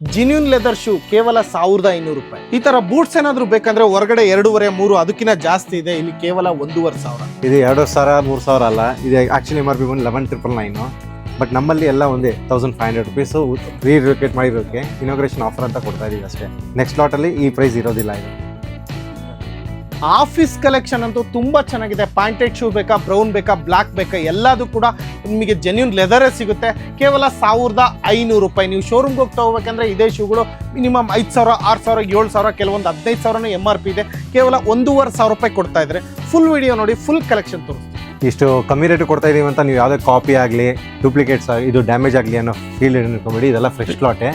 Genuine leather shoe ಕೇವಲ ಸಾವಿರದ ಐನೂರು ರೂಪಾಯಿ. ಈ ತರ ಬೂಟ್ಸ್ ಏನಾದ್ರು ಬೇಕಂದ್ರೆ ಹೊರಗಡೆ ಎರಡೂವರೆ, ಮೂರು ಅದಕ್ಕಿಂತ ಜಾಸ್ತಿ ಇದೆ. ಇಲ್ಲಿ ಕೇವಲ ಒಂದೂವರೆ ಸಾವಿರ. ಇದು ಎರಡು ಸಾವಿರ, ಮೂರು ಸಾವಿರ ಅಲ್ಲ. ಇದು ಆಕ್ಚುಲಿ ಎಂ ಆರ್ ಪಿ ಬಂದು ಲೆವೆನ್ ಟ್ರಿಪಲ್ ನೈನು ಬಟ್ ನಮ್ಮಲ್ಲಿ ಎಲ್ಲ ಒಂದೇ ತೌಸಂಡ್ ಫೈವ್ ಹಂಡ್ರೆಡ್ ರುಪೀಸು ರೀ ರಿಲೋಕೇಟ್ ಮಾಡಿರೋಕ್ಕೆ ಇನಾಗ್ರೇಷನ್ ಆಫರ್ ಅಂತ ಕೊಡ್ತಾ ಇದೀವಿ ಅಷ್ಟೇ. ನೆಕ್ಸ್ಟ್ ಲಾಟಲ್ಲಿ ಈ ಪ್ರೈಸ್ ಇರೋದಿಲ್ಲ ಇದು. ಆಫೀಸ್ ಕಲೆಕ್ಷನ್ ಅಂತೂ ತುಂಬ ಚೆನ್ನಾಗಿದೆ. ಪ್ಯಾಂಟೆಡ್ ಶೂ ಬೇಕಾ ಬ್ರೌನ್ ಬೇಕಾ ಬ್ಲಾಕ್ ಬೇಕಾ, ಎಲ್ಲದೂ ಕೂಡ ನಿಮಗೆ ಜೆನ್ಯೂನ್ ಲೆದರೇ ಸಿಗುತ್ತೆ. ಕೇವಲ ಸಾವಿರದ ಐನೂರು ರೂಪಾಯಿ. ನೀವು ಶೋರೂಮ್ಗೆ ಹೋಗಿ ತಗೋಬೇಕಂದ್ರೆ ಇದೇ ಶೂಗಳು ಮಿನಿಮಮ್ ಐದು ಸಾವಿರ, ಆರು ಸಾವಿರ, ಏಳು ಸಾವಿರ, ಕೆಲವೊಂದು ಹದಿನೈದು ಸಾವಿರನೇ ಎಂ ಆರ್ ಪಿ ಇದೆ. ಕೇವಲ ಒಂದೂವರೆ ಸಾವಿರ ರೂಪಾಯಿ ಕೊಡ್ತಾ ಇದ್ದಾರೆ ಫುಲ್ ವಿಡಿಯೋ ನೋಡಿ ಫುಲ್ ಕಲೆಕ್ಷನ್ ತೋರಿಸ್ತೀವಿ ಇಷ್ಟು ಕಮ್ಮಿ ರೇಟ್ ಕೊಡ್ತಾ ಇದೀವಿ ಅಂತ ನೀವು ಯಾವುದೇ ಕಾಪಿ ಆಗಲಿ ಡೂಪ್ಲಿಕೇಟ್ಸ್ ಇದು ಡ್ಯಾಮೇಜ್ ಆಗಲಿ ಅನ್ನೋ ಫೀಲ್ ಇಟ್ಕೊಂಬಿಡಿ ಇದೆಲ್ಲ ಫ್ರೆಶ್ ಲಾಟೆ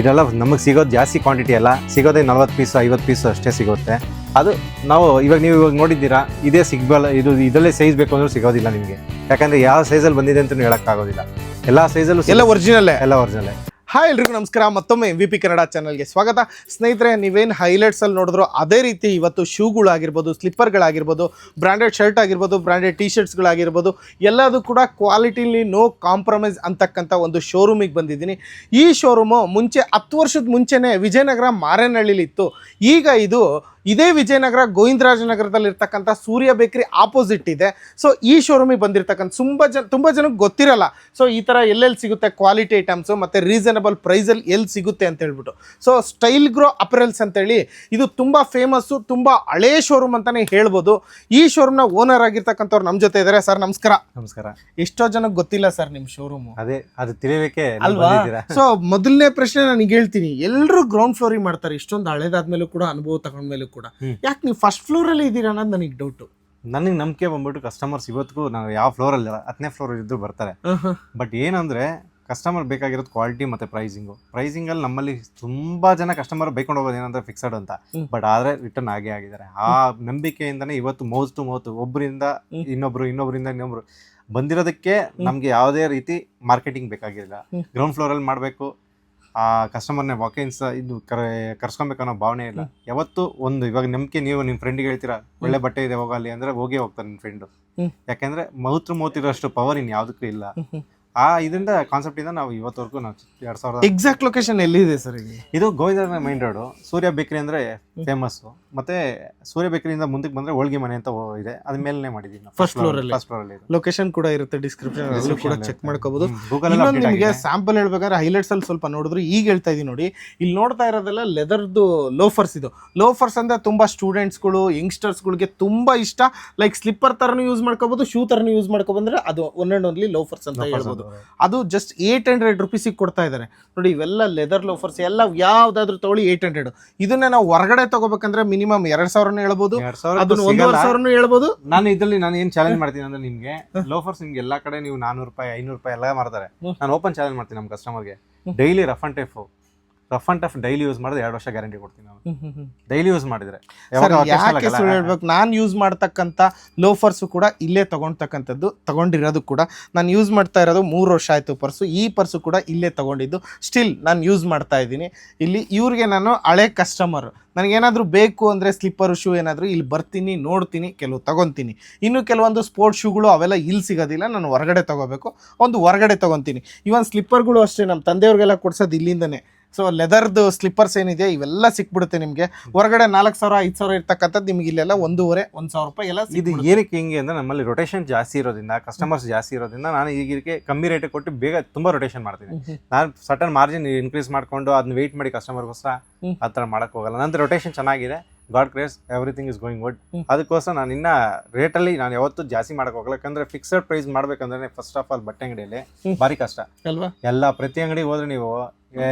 ಇದೆಲ್ಲ ನಮಗೆ ಸಿಗೋದು ಜಾಸ್ತಿ ಕ್ವಾಂಟಿಟಿ ಅಲ್ಲ ಸಿಗೋದೇ ನಲ್ವತ್ತು ಪೀಸು ಐವತ್ತು ಪೀಸು ಅಷ್ಟೇ ಸಿಗುತ್ತೆ. ಅದು ನಾವು ಇವಾಗ ನೀವು ಇವಾಗ ನೋಡಿದ್ದೀರಾ ಇದೇ ಸಿಗಬಲ್ಲ ಇದು ಇದರಲ್ಲೇ ಸೈಜ್ ಬೇಕು ಅಂದ್ರೂ ಸಿಗೋದಿಲ್ಲ ನಿಮಗೆ. ಯಾಕಂದ್ರೆ ಯಾವ ಸೈಜಲ್ಲಿ ಬಂದಿದೆ ಅಂತ ಹೇಳೋಕ್ಕಾಗೋದಿಲ್ಲ. ಎಲ್ಲ ಸೈಜಲ್ಲೂ ಎಲ್ಲ ಒರಿಜಿನಲ್ಲೇ ಎಲ್ಲ ಒರಿಜಿನಲ್ ಹಾಯ್ ಎಲ್ರಿಗೂ ನಮಸ್ಕಾರ. ಮತ್ತೊಮ್ಮೆ ವಿ ಪಿ ಕನ್ನಡ ಚಾನಲ್ಗೆ ಸ್ವಾಗತ. ಸ್ನೇಹಿತರೆ, ನೀವೇನು ಹೈಲೈಟ್ಸಲ್ಲಿ ನೋಡಿದ್ರು ಅದೇ ರೀತಿ ಇವತ್ತು ಶೂಗಳಾಗಿರ್ಬೋದು ಸ್ಲಿಪ್ಪರ್ಗಳಾಗಿರ್ಬೋದು ಬ್ರ್ಯಾಂಡೆಡ್ ಶರ್ಟ್ ಆಗಿರ್ಬೋದು ಬ್ರ್ಯಾಂಡೆಡ್ ಟಿ ಶರ್ಟ್ಸ್ಗಳಾಗಿರ್ಬೋದು ಎಲ್ಲದೂ ಕೂಡ ಕ್ವಾಲಿಟಿಲಿ ನೋ ಕಾಂಪ್ರಮೈಸ್ ಅಂತಕ್ಕಂಥ ಒಂದು ಶೋರೂಮಿಗೆ ಬಂದಿದ್ದೀನಿ. ಈ ಶೋರೂಮು ಮುಂಚೆ ಹತ್ತು ವರ್ಷದ ಮುಂಚೆನೇ ವಿಜಯನಗರ ಮಾರೇನಹಳ್ಳಿಲಿತ್ತು. ಈಗ ಇದು ಇದೇ ವಿಜಯನಗರ ಗೋವಿಂದರಾಜನಗರದಲ್ಲಿ ಇರ್ತಕ್ಕಂಥ ಸೂರ್ಯ ಬೇಕರಿ ಆಪೋಸಿಟ್ ಇದೆ. ಸೊ ಈ ಶೋರೂಮಿಗೆ ಬಂದಿರತಕ್ಕಂಥ ತುಂಬ ಜನ ತುಂಬ ಜನಕ್ಕೆ ಗೊತ್ತಿರಲ್ಲ. ಸೊ ಈ ಥರ ಎಲ್ಲೆಲ್ಲಿ ಸಿಗುತ್ತೆ ಕ್ವಾಲಿಟಿ ಐಟಮ್ಸು ಮತ್ತು ರೀಸನಬಲ್ ಪ್ರೈಸಲ್ಲಿ ಎಲ್ಲಿ ಸಿಗುತ್ತೆ ಅಂತ ಹೇಳ್ಬಿಟ್ಟು. ಸೊ ಸ್ಟೈಲ್ ಗ್ರೋ ಅಪರಲ್ಸ್ ಅಂತೇಳಿ ಇದು ತುಂಬ ಫೇಮಸ್ಸು ತುಂಬ ಹಳೇ ಶೋರೂಮ್ ಅಂತಲೇ ಹೇಳ್ಬೋದು. ಈ ಶೋರೂಮ್ನ ಓನರ್ ಆಗಿರ್ತಕ್ಕಂಥವ್ರು ನಮ್ಮ ಜೊತೆ ಇದ್ದಾರೆ ಸರ್ ನಮಸ್ಕಾರ. ನಮಸ್ಕಾರ. ಎಷ್ಟೋ ಜನಕ್ಕೆ ಗೊತ್ತಿಲ್ಲ ಸರ್ ನಿಮ್ಮ ಶೋರೂಮು ಅದೇ ಅದು ತಿಳಿಬೇಕೆ ಅಲ್ವಾ? ಸೊ ಮೊದಲನೇ ಪ್ರಶ್ನೆ ನನಗೆ ಹೇಳ್ತೀನಿ. ಎಲ್ಲರೂ ಗ್ರೌಂಡ್ ಫ್ಲೋರಿಂಗ್ ಮಾಡ್ತಾರೆ. ಇಷ್ಟೊಂದು ಹಳೇದಾದ್ಮೇಲೂ ಕೂಡ ಅನುಭವ ತಗೊಂಡ್ಮೇಲೂ ಕೂಡ. ಯಾಕೆ ನೀವು ಫಸ್ಟ್ ಫ್ಲೋರ್ ಅಲ್ಲಿ ಇದ್ದೀರಾ ಅನ್ನೋದು ನನಗೆ ಡೌಟ್ ನನಗೆ ನಂಬಿಕೆ ಬಂದ್ಬಿಟ್ಟು ಕಸ್ಟಮರ್ಸ್ ಇವತ್ತಿಗೂ ನಾವು ಯಾವ ಫ್ಲೋರಲ್ಲಿ ಹತ್ತನೇ ಫ್ಲೋರ್ ಇದ್ದು ಬರ್ತಾರೆ. ಬಟ್ ಏನಂದ್ರೆ ಕಸ್ಟಮರ್ ಬೇಕಾಗಿರೋದು ಕ್ವಾಲಿಟಿ ಮತ್ತೆ ಪ್ರೈಸಿಂಗು ಪ್ರೈಸಿಂಗಲ್ಲಿ ನಮ್ಮಲ್ಲಿ ತುಂಬಾ ಜನ ಕಸ್ಟಮರ್ ಬೈಕೊಂಡು ಹೋಗೋದು ಏನಂದ್ರೆ ಫಿಕ್ಸಡ್ ಅಂತ. ಬಟ್ ಆದ್ರೆ ರಿಟರ್ನ್ ಆಗೇ ಆಗಿದ್ದಾರೆ. ಆ ನಂಬಿಕೆಯಿಂದನೇ ಇವತ್ತು ಮೌತ್ ಟು ಮೌತ್ ಒಬ್ಬರಿಂದ ಇನ್ನೊಬ್ರು ಇನ್ನೊಬ್ಬರಿಂದ ಇನ್ನೊಬ್ರು ಬಂದಿರೋದಕ್ಕೆ ನಮ್ಗೆ ಯಾವುದೇ ರೀತಿ ಮಾರ್ಕೆಟಿಂಗ್ ಬೇಕಾಗಿಲ್ಲ. ಗ್ರೌಂಡ್ ಗ್ರೌಂಡ್ ಫ್ಲೋರಲ್ಲಿ ಮಾಡಬೇಕು. ಆ ಕಸ್ಟಮರ್ನ ವಾಕಿನ್ಸ್ ಇದು ಕರೆ ಕರ್ಸ್ಕೊಬೇಕು ಅನ್ನೋ ಭಾವನೆ ಇಲ್ಲ. ಯಾವತ್ತು ಒಂದು ಇವಾಗ ನಂಬಿಕೆ ನೀವು ನಿಮ್ಮ ಫ್ರೆಂಡ್ಗೆ ಹೇಳ್ತೀರಾ ಒಳ್ಳೆ ಬಟ್ಟೆ ಇದೆ ಹೋಗಲಿ ಅಂದ್ರೆ ಹೋಗೇ ಹೋಗ್ತಾರೆ ನಿಮ್ಮ ಫ್ರೆಂಡು ಯಾಕಂದ್ರೆ ಮೌತ್ರ ಟು ಪವರ್ ಇನ್ ಯಾವುದಕ್ಕೂ ಇಲ್ಲ. ಆ ಇದರಿಂದ ಕಾನ್ಸೆಪ್ಟ್ ಇಂದ ನಾವು ಇವತ್ತವರೆಗೂ ನಾವು ಎರಡ್ ಸಾವಿರದ ಎಕ್ಸಾಕ್ಟ್ ಲೊಕೇಶನ್ ಎಲ್ಲಿದೆ ಸರ್ ಇದು? ಗೋವಿಂದ ಮೈನ್ ರೋಡು ಸೂರ್ಯ ಬೇಕ್ರಿ ಅಂದ್ರೆ ಫೇಮಸ್ ಮತ್ತೆ ಸೂರ್ಯ ಬೇಕರಿಯಿಂದ ಮುಂದಕ್ಕೆ ಬಂದ್ರೆ ಹೋಳಿಗೆ ಮನೆ ಅಂತ ಇದೆ. ಅದ ಮೇಲೆ ಮಾಡಿದೀನಿ ಫಸ್ಟ್ ಫ್ಲೋರ್ ಅಲ್ಲಿ? ಫಸ್ಟ್ ಫ್ಲೋರ್ ಅಲ್ಲಿ ಲೊಕೇಶನ್ ಕೂಡ ಇರುತ್ತೆ ಡಿಸ್ಕ್ರಿಪ್ಷನ್ ಅಲ್ಲೂ ಕೂಡ ಚೆಕ್. ಮಾಡ್ಕೋಬಹುದು ಇನ್ನೊಂದು ನಿಮಗೆ ಸ್ಯಾಂಪಲ್ ಹೇಳ್ಬೇಕಾದ್ರೆ ಹೈಲೈಟ್ಸ್ ಅಲ್ಲಿ ಸ್ವಲ್ಪ ನೋಡಿದ್ರೆ ಈಗ ಹೇಳ್ತಾ ಇದೀನಿ ನೋಡಿ. ಇಲ್ಲಿ ನೋಡ್ತಾ ಇರೋದೆಲ್ಲ ಲೆದರ್ದು ಲೋಫರ್ಸ್ ಇದು. ಲೋಫರ್ಸ್ ಅಂದ್ರೆ ತುಂಬಾ ಸ್ಟೂಡೆಂಟ್ಸ್ಗಳು ಯಂಗ್ಸ್ಟರ್ಸ್ಗಳಿಗೆ ತುಂಬಾ ಇಷ್ಟ. ಲೈಕ್ ಸ್ಲಿಪ್ಪರ್ ತರನು ಯೂಸ್ ಮಾಡ್ಕೋಬಹುದು ಶೂ ತರನು ಯೂಸ್ ಮಾಡ್ಕೊಬಂದ್ರೆ ಅದು ಒನ್ ಅಂಡ್ ಓನ್ಲಿ ಲೋಫರ್ಸ್ ಅಂತ ಹೇಳ್ಬೋದು. ಅದು ಜಸ್ಟ್ ಏಟ್ ಹಂಡ್ರೆಡ್ ರುಪೀಸಿಗೆ ಕೊಡ್ತಾ ಇದ್ದಾರೆ ನೋಡಿ ಇವೆಲ್ಲ ಲೆದರ್ ಲೋಫರ್ಸ್ ಎಲ್ಲ ಯಾವ್ದಾದ್ರು ತಗೊಳ್ಳಿ ಏಟ್ ಹಂಡ್ರೆಡ್ ಇದನ್ನ ನಾವು ಹೊರಗಡೆ ತಗೋಬೇಕಂದ್ರೆ ಮಿನಿಮಮ್ ಎರಡ್ ಸಾವಿರನೂ ಹೇಳ್ಬೋದು. ಎರಡ್ ಸಾವಿರ ಅದನ್ನ ಒಂದೂವರೆ ಸಾವಿರನೂ ಹೇಳ್ಬೋದು. ನಾನು ಇದ್ರಲ್ಲಿ ನಾನು ಏನ್ ಚಾಲೆಂಜ್ ಮಾಡ್ತೀನಿ ಅಂದ್ರೆ ನಿಮ್ಗೆ ಲೋಫರ್ಸ್ ನಿಮ್ಗೆ ಎಲ್ಲಾ ಕಡೆ ನೀವು ನಾನೂರು ರೂಪಾಯಿ ಐನೂರು ರೂಪಾಯಿ ಎಲ್ಲ ಮಾಡ್ತಾರೆ. ನಾನು ಓಪನ್ ಚಾಲೆಂಜ್ ಮಾಡ್ತೀನಿ ನಮ್ಮ ಕಸ್ಟಮರ್ಗೆ. Daily rough and tough rough and tough daily use ಮಾಡಿದ್ರೆ ಎರಡು ವರ್ಷ ಗ್ಯಾರಂಟಿ ಕೊಡ್ತೀನಿ ನಾನು. ಡೈಲಿ ಯೂಸ್ ಮಾಡಿದ್ರೆ. ಸರ್ ಯಾಕೆ ಸುಳ್ಳು ಹೇಳ್ಬೇಕು? ನಾನು ಯೂಸ್ ಮಾಡ್ತಕ್ಕಂಥ ಲೋಫರ್ಸು ಕೂಡ ಇಲ್ಲೇ ತಗೊಳ್ತಕ್ಕಂಥದ್ದು ತಗೊಂಡಿರೋದು ಕೂಡ ನಾನು ಯೂಸ್ ಮಾಡ್ತಾ ಇರೋದು ಮೂರು ವರ್ಷ ಆಯಿತು ಪರ್ಸು. ಈ ಪರ್ಸು ಕೂಡ ಇಲ್ಲೇ ತಗೊಂಡಿದ್ದು. ಸ್ಟಿಲ್ ನಾನು ಯೂಸ್ ಮಾಡ್ತಾ ಇದ್ದೀನಿ. ಇಲ್ಲಿ ಇವ್ರಿಗೆ ನಾನು ಹಳೆ ಕಸ್ಟಮರ್ ನನಗೇನಾದರೂ ಬೇಕು ಅಂದರೆ ಸ್ಲಿಪ್ಪರ್ ಶೂ ಏನಾದರೂ ಇಲ್ಲಿ ಬರ್ತೀನಿ ನೋಡ್ತೀನಿ ಕೆಲವು ತಗೊತೀನಿ. ಇನ್ನು ಕೆಲವೊಂದು ಸ್ಪೋರ್ಟ್ಸ್ ಶೂಗಳು ಅವೆಲ್ಲ ಇಲ್ಲಿ ಸಿಗೋದಿಲ್ಲ. ನಾನು ಹೊರಗಡೆ ತಗೋಬೇಕು. ಒಂದು ಹೊರಗಡೆ ತಗೊತೀನಿ. ಇವನ್ ಸ್ಲಿಪ್ಪರ್ಗಳು ಅಷ್ಟೇ ನಮ್ಮ ತಂದೆಯವ್ರಿಗೆಲ್ಲ ಕೊಡ್ಸೋದು ಇಲ್ಲಿಂದನೇ. ಸೊ ಲೆದರ್ದು ಸ್ಲಿಪ್ಪರ್ಸ್ ಏನಿದೆ ಇವೆಲ್ಲ ಸಿಕ್ಬಿಡುತ್ತೆ ನಿಮಗೆ. ಹೊರಗಡೆ ನಾಲ್ಕು ಸಾವಿರ ಐದು ಸಾವಿರ ಇರ್ತಕ್ಕಂಥದ್ದು ನಿಮಗೆ ಇಲ್ಲೆಲ್ಲ ಒಂದೂವರೆ ಒಂದು ಸಾವಿರ ರೂಪಾಯಿ ಎಲ್ಲ ಇದು ಏನಕ್ಕೆ ಹಿಂಗೆ ಅಂದರೆ ನಮ್ಮಲ್ಲಿ ರೊಟೇಷನ್ ಜಾಸ್ತಿ ಇರೋದ್ರಿಂದ ಕಸ್ಟಮರ್ಸ್ ಜಾಸ್ತಿ ಇರೋದ್ರಿಂದ ನಾನು ಈಗಿರಿಗೆ ಕಮ್ಮಿ ರೇಟಿಗೆ ಕೊಟ್ಟು ಬೇಗ ತುಂಬ ರೊಟೇಷನ್ ಮಾಡ್ತೀನಿ. ನಾನು ಸಟನ್ ಮಾರ್ಜಿನ್ ಇನ್ಕ್ರೀಸ್ ಮಾಡ್ಕೊಂಡು ಅದನ್ನ ವೆಯ್ಟ್ ಮಾಡಿ ಕಸ್ಟಮರ್ಗೋಸ್ಕರ. ಆ ಥರ ಮಾಡೋಕ್ಕೆ ಹೋಗಲ್ಲ. ನಂತರ ರೊಟೇಷನ್ ಚೆನ್ನಾಗಿದೆ. God grace everything is going good. ಅದಕ್ಕೋಸ್ಕರ ನಾನು ಇನ್ನ ರೇಟಲ್ಲಿ ನಾನು ಯಾವತ್ತೂ ಜಾಸ್ತಿ ಮಾಡಕ್ ಹೋಗಲ್ಲ ಯಾಕಂದ್ರೆ ಫಿಕ್ಸಡ್ ಪ್ರೈಸ್ ಮಾಡ್ಬೇಕಂದ್ರೆ ಫಸ್ಟ್ ಆಫ್ ಆಲ್ ಬಟ್ಟೆ ಅಂಗಡಿಯಲ್ಲಿ. ಭಾರಿ ಕಷ್ಟ. ಅಲ್ವಾ? ಎಲ್ಲ ಪ್ರತಿ ಅಂಗಡಿಗೆ ಹೋದ್ರೆ ನೀವು ಏ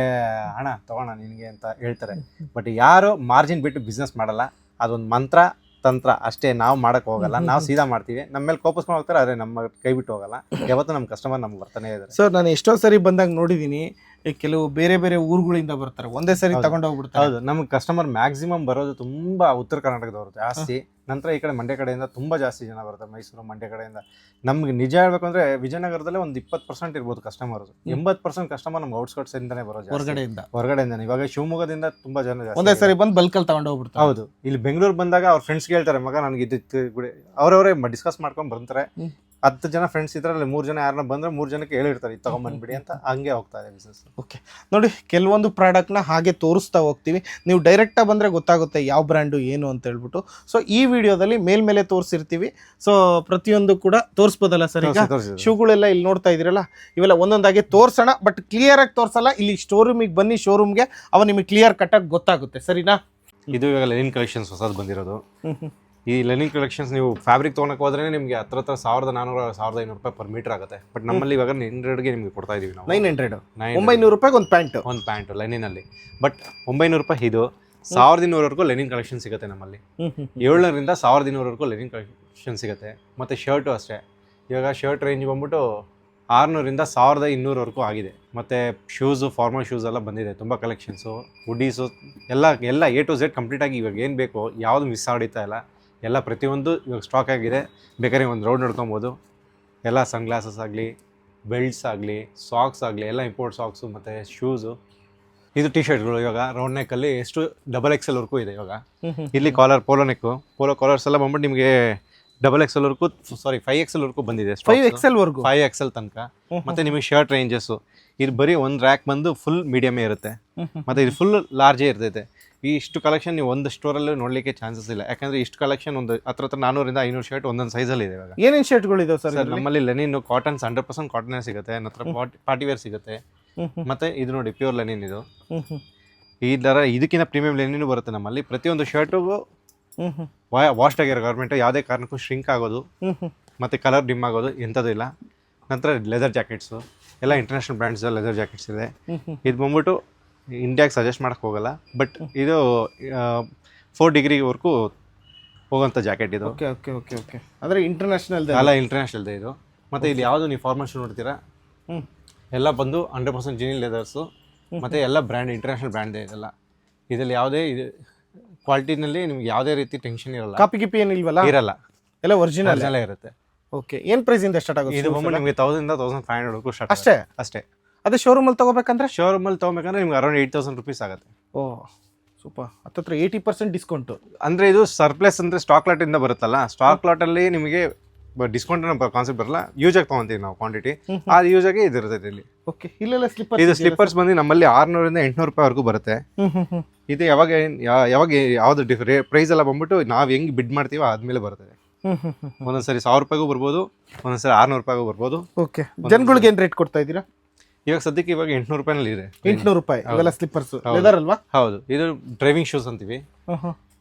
ಹಣ ತಗೋಣ ನಿನಗೆ ಅಂತ ಹೇಳ್ತಾರೆ. ಬಟ್ ಯಾರು ಮಾರ್ಜಿನ್ ಬಿಟ್ಟು ಬಿಸ್ನೆಸ್ ಮಾಡಲ್ಲ. ಅದೊಂದು ಮಂತ್ರ ತಂತ್ರ ಅಷ್ಟೇ ನಾವು ಮಾಡಕ್ ಹೋಗಲ್ಲ. ನಾವು ಸೀದಾ ಮಾಡ್ತೀವಿ. ನಮ್ಮ ಮೇಲೆ ಕೋಪಿಸ್ಕೊಂಡು ಹೋಗ್ತಾರೆ ಆದ್ರೆ ನಮ್ಮ ಕೈ ಬಿಟ್ಟು ಹೋಗಲ್ಲ. ಯಾವತ್ತೂ ನಮ್ಮ ಕಸ್ಟಮರ್ ನಮ್ಗೆ ಬರ್ತಾನೆ ಇದ್ದಾರೆ. ಸೊ ನಾನು ಎಷ್ಟೋ ಸರಿ ಬಂದಾಗ ನೋಡಿದ್ದೀನಿ ಕೆಲವು ಬೇರೆ ಬೇರೆ ಊರುಗಳಿಂದ ಬರ್ತಾರೆ. ಒಂದೇ ಸರಿ. ತಗೊಂಡು ಹೋಗ್ಬಿಡ್ತಾರೆ. ಹೌದು. ನಮ್ಗೆ ಕಸ್ಟಮರ್ ಮ್ಯಾಕ್ಸಿಮಮ್ ಬರೋದು ತುಂಬಾ ಉತ್ತರ ಕರ್ನಾಟಕದವರು ಜಾಸ್ತಿ. ನಂತರ ಈ ಕಡೆ ಮಂಡ್ಯ ಕಡೆಯಿಂದ ತುಂಬಾ ಜಾಸ್ತಿ ಜನ ಬರ್ತಾರೆ. ಮೈಸೂರು ಮಂಡ್ಯ ಕಡೆಯಿಂದ. ನಮ್ಗೆ ನಿಜ ಹೇಳ್ಬೇಕು ಅಂದ್ರೆ ವಿಜಯನಗರದಲ್ಲೇ ಒಂದು ಇಪ್ಪತ್ತು ಪರ್ಸೆಂಟ್ ಇರ್ಬೋದು ಕಸ್ಟಮರ್ ಎಂಬತ್ತು ಪರ್ಸೆಂಟ್ ಕಸ್ಟಮರ್ ನಮ್ಗೆ ಔಟ್ಸ್ಕಟ್ಸ್ ಇಂದಾನೆ ಬರೋ ಜಾಸ್ತಿ. ಹೊರಗಡೆಯಿಂದ. ಹೊರಗಡೆಯಿಂದ ಇವಾಗ ಶಿವಮೊಗ್ಗದಿಂದ ತುಂಬಾ ಜನ ಜಾಸ್ತಿ ಒಂದೇ. ಸರಿ ಬಂದು ಬಲ್ಕಲ್ಲಿ ತಗೊಂಡು ಹೋಗ್ಬಿಡ್ತಾರೆ. ಹೌದು. ಇಲ್ಲಿ ಬೆಂಗಳೂರು ಬಂದಾಗ ಅವ್ರ ಫ್ರೆಂಡ್ಸ್ ಹೇಳ್ತಾರೆ ಮಗ ನನಗೆ ಇದು ಅವರವರೇ ಡಿಸ್ಕಸ್ ಮಾಡ್ಕೊಂಡು ಬರ್ತಾರೆ. ಹತ್ತು ಜನ ಫ್ರೆಂಡ್ಸ್ ಇದ್ರಲ್ಲಿ ಮೂರು ಜನ ಯಾರನ್ನ ಬಂದ್ರೆ ಮೂರು ಜನಕ್ಕೆ ಹೇಳಿರ್ತಾರೆ ಇದು ತಗೊಂಬಂದ್ಬಿಡಿ ಅಂತ. ಹಂಗೆ ಹೋಗ್ತಾ ಇದೆ ಬಿಸ್ನೆಸ್ ಓಕೆ ನೋಡಿ ಕೆಲವೊಂದು ಪ್ರಾಡಕ್ಟ್ನ ಹಾಗೆ ತೋರಿಸ್ತಾ ಹೋಗ್ತೀವಿ. ನೀವು ಡೈರೆಕ್ಟಾಗಿ ಬಂದರೆ ಗೊತ್ತಾಗುತ್ತೆ ಯಾವ ಬ್ರ್ಯಾಂಡು ಏನು ಅಂತ ಹೇಳ್ಬಿಟ್ಟು. ಸೊ ಈ ವಿಡಿಯೋದಲ್ಲಿ ಮೇಲ್ಮೇಲೆ ತೋರಿಸಿರ್ತೀವಿ. ಸೊ ಪ್ರತಿಯೊಂದು ಕೂಡ ತೋರಿಸ್ಬೋದಲ್ಲ ಸರ್ ಈಗ? ಶೂಗಳೆಲ್ಲ ಇಲ್ಲಿ ನೋಡ್ತಾ ಇದ್ದೀರಲ್ಲ? ಇವೆಲ್ಲ ಒಂದೊಂದಾಗಿ ತೋರಿಸೋಣ ಬಟ್ ಕ್ಲಿಯರಾಗಿ ತೋರಿಸಲ್ಲ. ಇಲ್ಲಿ ಇಲ್ಲಿ ಶೋರೂಮಿಗೆ ಬನ್ನಿ ಶೋರೂಮ್ಗೆ ಅವ ನಿಮಗೆ ಕ್ಲಿಯರ್ ಕಟ್ಟಾಗಿ ಗೊತ್ತಾಗುತ್ತೆ. ಸರಿನಾ? ಇದು ಇವಾಗ ಲೈನ್ ಕಲೆಕ್ಷನ್ಸ್ ಹೊಸದು ಬಂದಿರೋದು. ಈ ಲೆನಿನ್ ಕಲೆಕ್ಷನ್ಸ್ ನೀವು ಫ್ಯಾಬ್ರಿಕ್ ತೊಗೊಳಕ್ಕೆ ಹೋದ್ರೆ ನಿಮಗೆ ಹತ್ರ ಹತ್ರ ಸಾವಿರದ ನಾನೂರ ಸಾವಿರದ ಐನೂರು ರೂಪಾಯಿ ಪರ್ ಮೀಟರ್ ಆಗುತ್ತೆ. ಬಟ್ ನಮ್ಮಲ್ಲಿ ಇವಾಗ ಹಂಡ್ರೆಡ್ಗೆ ನಿಮಗೆ ಕೊಡ್ತಾ ಇದೀವಿ ನಾವು. ನೈನ್ ಹಂಡ್ರೆಡ್ ನೈನ್ ಒಂಬೈನೂರು ರೂಪಾಯಿಗೆ ಒಂದು ಪ್ಯಾಂಟ್ ಒಂದು ಪ್ಯಾಂಟು ಲೆನಿನಲ್ಲಿ ಬಟ್ ಒಂಬೈನೂರು ರೂಪಾಯಿ ಇದು ಸಾವಿರದ ಇನ್ನೂರವರೆಗೂ ಲೆನಿನ್ ಕಲೆಕ್ಷನ್ ಸಿಗುತ್ತೆ ನಮ್ಮಲ್ಲಿ. ಏಳ್ನೂರಿಂದ ಸಾವಿರದ ಇನ್ನೂರವರೆಗೂ ಲೆನಿನ್ ಕಲೆಕ್ಷನ್ ಸಿಗುತ್ತೆ. ಮತ್ತು ಶರ್ಟು ಅಷ್ಟೇ. ಇವಾಗ ಶರ್ಟ್ ರೇಂಜ್ ಬಂದ್ಬಿಟ್ಟು ಆರುನೂರಿಂದ ಸಾವಿರದ ಇನ್ನೂರವರೆಗೂ ಆಗಿದೆ. ಮತ್ತು ಶೂಸು ಫಾರ್ಮಲ್ ಶೂಸ್ ಎಲ್ಲ ಬಂದಿದೆ. ತುಂಬ ಕಲೆಕ್ಷನ್ಸು ಹುಡೀಸು ಎಲ್ಲ ಎಲ್ಲ ಎ ಟು ಝೆಡ್ ಕಂಪ್ಲೀಟಾಗಿ ಇವಾಗ ಏನು ಬೇಕೋ ಯಾವುದು ಮಿಸ್ ಆಡಿತಾ ಇಲ್ಲ. ಎಲ್ಲ ಪ್ರತಿಯೊಂದು ಇವಾಗ ಸ್ಟಾಕ್ ಆಗಿದೆ. ಬೇಕಾದ್ರೆ ಒಂದು ರೌಂಡ್ ನೋಡ್ಕೊಬೋದು. ಎಲ್ಲ ಸನ್ಗ್ಲಾಸಸ್ ಆಗಲಿ ಬೆಲ್ಟ್ಸ್ ಆಗಲಿ ಸಾಕ್ಸ್ ಆಗಲಿ ಎಲ್ಲ ಇಂಪೋರ್ಟ್ ಸಾಕ್ಸು ಮತ್ತು ಶೂಸು ಇದು ಟಿ ಶರ್ಟ್ಗಳು ಇವಾಗ ರೌಂಡ್ ನೆಕ್ಕಲ್ಲಿ ಎಷ್ಟು ಡಬಲ್ ಎಕ್ಸ್ ವರೆಗೂ ಇದೆ ಇವಾಗ. ಇಲ್ಲಿ collar polo neck polo collars ಎಲ್ಲ ಬಂದ್ಬಿಟ್ಟು ನಿಮಗೆ ಡಬಲ್ ಎಕ್ಸ್ ವರೆಗೂ ಸಾರಿ ಫೈವ್ ಎಕ್ಸೆಲ್ ವರೆಗೂ ಬಂದಿದೆ ಫೈವ್ ಎಕ್ಸೆಲ್ ವರ್ಗು? ಫೈವ್ ಎಲ್ ತನಕ. ಮತ್ತೆ ನಿಮಗೆ ಶರ್ಟ್ ರೇಂಜಸ್ಸು ಇದು ಬರೀ ಒಂದು ರ್ಯಾಕ್ ಬಂದು ಫುಲ್ ಮೀಡಿಯಮೇ ಇರುತ್ತೆ. ಮತ್ತೆ ಇದು ಫುಲ್ ಲಾರ್ಜೇ ಇರ್ತೈತೆ. ಈ ಇಷ್ಟು ಕಲೆಕ್ಷನ್ ನೀವು ಒಂದು ಸ್ಟೋರಲ್ಲೂ ನೋಡ್ಲಿಕ್ಕೆ ಚಾನ್ಸಸ್ ಇಲ್ಲ. ಯಾಕಂದ್ರೆ ಇಷ್ಟು ಕಲೆಕ್ಷನ್ ಒಂದು ಹತ್ರ ಹತ್ರ ನಾನೂರಿಂದ ಐನೂರು ಶರ್ಟ್ ಒಂದೊಂದು ಸೈಜಲ್ಲಿ ಇದೆ ಇವಾಗ. ಏನೇನು ಶರ್ಟ್ಗಳು ಇದಾವೆ ಸರ್ ಸರ್ ನಮ್ಮಲ್ಲಿ linen cottons hundred percent cotton ಸಿಗುತ್ತೆ. ನತ್ರ ಪಾರ್ಟಿವೇರ್ ಪಾರ್ಟಿ ವೇರ್ ಸಿಗುತ್ತೆ. ಮತ್ತೆ ಇದು ನೋಡಿ ಪ್ಯೂರ್ ಲೆನಿನ್ ಇದು. ಈ ಥರ ಇದಕ್ಕಿಂತ ಪ್ರೀಮಿಯಂ ಲೆನಿನ್ ಬರುತ್ತೆ ನಮ್ಮಲ್ಲಿ. ಪ್ರತಿಯೊಂದು ಶರ್ಟಿಗೂ ವಾಶ್ಡ್ ಆಗಿರೋ ಗೌರ್ಮೆಂಟ್ ಯಾವುದೇ ಕಾರಣಕ್ಕೂ ಶ್ರಿಂಕ್ ಆಗೋದು. ಮತ್ತೆ ಕಲರ್ ಡಿಮ್ ಆಗೋದು ಎಂಥದ್ದು ಇಲ್ಲ. ನಂತರ ಲೆದರ್ ಜಾಕೆಟ್ಸು ಎಲ್ಲ ಇಂಟರ್ನ್ಯಾಷನಲ್ ಬ್ರ್ಯಾಂಡ್ಸ್ ಲೆದರ್ ಜಾಕೆಟ್ಸ್ ಇದೆ. ಇದು ಬಂದ್ಬಿಟ್ಟು ಇಂಡಿಯಾಗೆ ಸಜೆಸ್ಟ್ ಮಾಡೋಕ್ಕೆ ಹೋಗಲ್ಲ. ಬಟ್ ಇದು ಫೋರ್ ಡಿಗ್ರಿವರೆಗೂ ಹೋಗೋಂಥ ಜಾಕೆಟ್ ಇದು. ಓಕೆ ಓಕೆ ಓಕೆ ಓಕೆ ಅಂದರೆ ಇಂಟರ್ನ್ಯಾಷನಲ್ ಅಲ್ಲ ಇಂಟರ್ನ್ಯಾಷನಲ್ ಇದೆ. ಮತ್ತು ಇಲ್ಲಿ ಯಾವುದು ನೀವು ಫಾರ್ಮಲ್ ಶೂ ನೋಡ್ತೀರಾ? ಹ್ಞೂ ಎಲ್ಲ ಬಂದು ಹಂಡ್ರೆಡ್ ಪರ್ಸೆಂಟ್ ಜಿನಿಲ್ ಲೆದರ್ಸು ಮತ್ತು ಎಲ್ಲ ಬ್ರ್ಯಾಂಡ್ ಇಂಟರ್ನ್ಯಾಷನಲ್ ಬ್ರ್ಯಾಂಡೇ ಇದೆಲ್ಲ. ಇದರಲ್ಲಿ ಯಾವುದೇ ಇದು ಕ್ವಾಲಿಟಿನಲ್ಲಿ ನಿಮ್ಗೆ ಯಾವುದೇ ರೀತಿ ಟೆನ್ಷನ್ ಇರಲ್ಲ. ಕಾಪಿ ಗಿಪಿ ಏನಿಲ್ವಲ್ಲ ಇರಲ್ಲ. ಎಲ್ಲ ಒರಿಜಿನಲ್ ಎಲ್ಲ ಇರುತ್ತೆ. ಓಕೆ ಏನು ಪ್ರೈಸಿಂದ ಸ್ಟಾರ್ಟ್ ಆಗುತ್ತೆ ಇದು ಬಂದು ನಿಮಗೆ ತೌಸಂಡ್ ತೌಸಂಡ್ ಫೈವ್ ಹಂಡ್ರೆಡ್ಗೂ ಸ್ಟಾರ್ಟ್ ಅಷ್ಟೇ? ಅಷ್ಟೇ. ಅದೇ ಶೋರೂಮಲ್ಲಿ ತಗೋಬೇಕಂದ್ರೆ? ಶೋರೂಮಲ್ಲಿ ತೊಗೊಬೇಕಂದ್ರೆ ನಿಮ್ಗೆ ಅರೌಂಡ್ ಏಯ್ಟ್ ತೌಸಂಡ್ ರುಪೀಸ್ ಆಗುತ್ತೆ. ಓ ಸೂಪರ್ ಹತ್ತತ್ರ ಏಯ್ಟಿ ಪರ್ಸೆಂಟ್ ಡಿಸ್ಕೌಂಟು ಅಂದರೆ ಇದು ಸರ್ಪ್ಲೆಸ್ ಅಂದರೆ ಸ್ಟಾಕ್ ಲಾಟಿಂದ ಬರುತ್ತಲ್ಲ ಸ್ಟಾಕ್ ಲಾಟಲ್ಲಿ ನಿಮಗೆ ಡಿಸ್ಕೌಂಟ್ ಕಾನ್ಸೆಪ್ಟ್ ಬರಲ್ಲ ಯೂಸಾಗಿ ತಗೊಂತೀವಿ ನಾವು ಕ್ವಾಂಟಿಟಿ ಆ ಯೂಸ್ ಇದು ಇರುತ್ತೆ ಇಲ್ಲಿ. ಓಕೆ ಇಲ್ಲೆಲ್ಲ ಸ್ಲಿಪ್ಪರ್ ಇದು ಸ್ಲಿಪ್ಪರ್ಸ್ ಬಂದು ನಮ್ಮಲ್ಲಿ ಆರ್ನೂರಿಂದ ಎಂಟ್ನೂರು ರೂಪಾಯಿವರೆಗೂ ಬರುತ್ತೆ. ಇದು ಯಾವಾಗ ಯಾವಾಗ ಯಾವ್ದು ಪ್ರೈಸ್ ಎಲ್ಲ ಬಂದ್ಬಿಟ್ಟು ನಾವು ಹೆಂಗೆ ಬಿಡ್ ಮಾಡ್ತೀವೋ ಆದ್ಮೇಲೆ ಬರ್ತದೆ ಒಂದೊಂದ್ಸರಿ ಸಾವಿರ ರೂಪಾಯಿಗೂ ಬರ್ಬೋದು ಒಂದೊಂದ್ಸರಿ ಆರ್ನೂರು ರೂಪಾಯಿಗೂ ಬರ್ಬೋದು. ಓಕೆ ಜನಗಳಿಗೆ ಏನು ರೇಟ್ ಕೊಡ್ತಾ ಇದ್ದೀರಾ? ಇವಾಗ ಸದ್ಯಕ್ಕೆ ಇವಾಗ ಎಂಟ್ನೂರು ರೂಪಾಯಿನಲ್ಲಿ ಇದೆ. ಎಂಟ್ನೂರು ರೂಪಾಯಿ. ಇವೆಲ್ಲ ಸ್ಲಿಪ್ಪರ್ಸ್ ಲೆದರ್ ಅಲ್ವಾ? ಹೌದು. ಇದು ಡ್ರೈವಿಂಗ್ ಶೂಸ್ ಅಂತೀವಿ.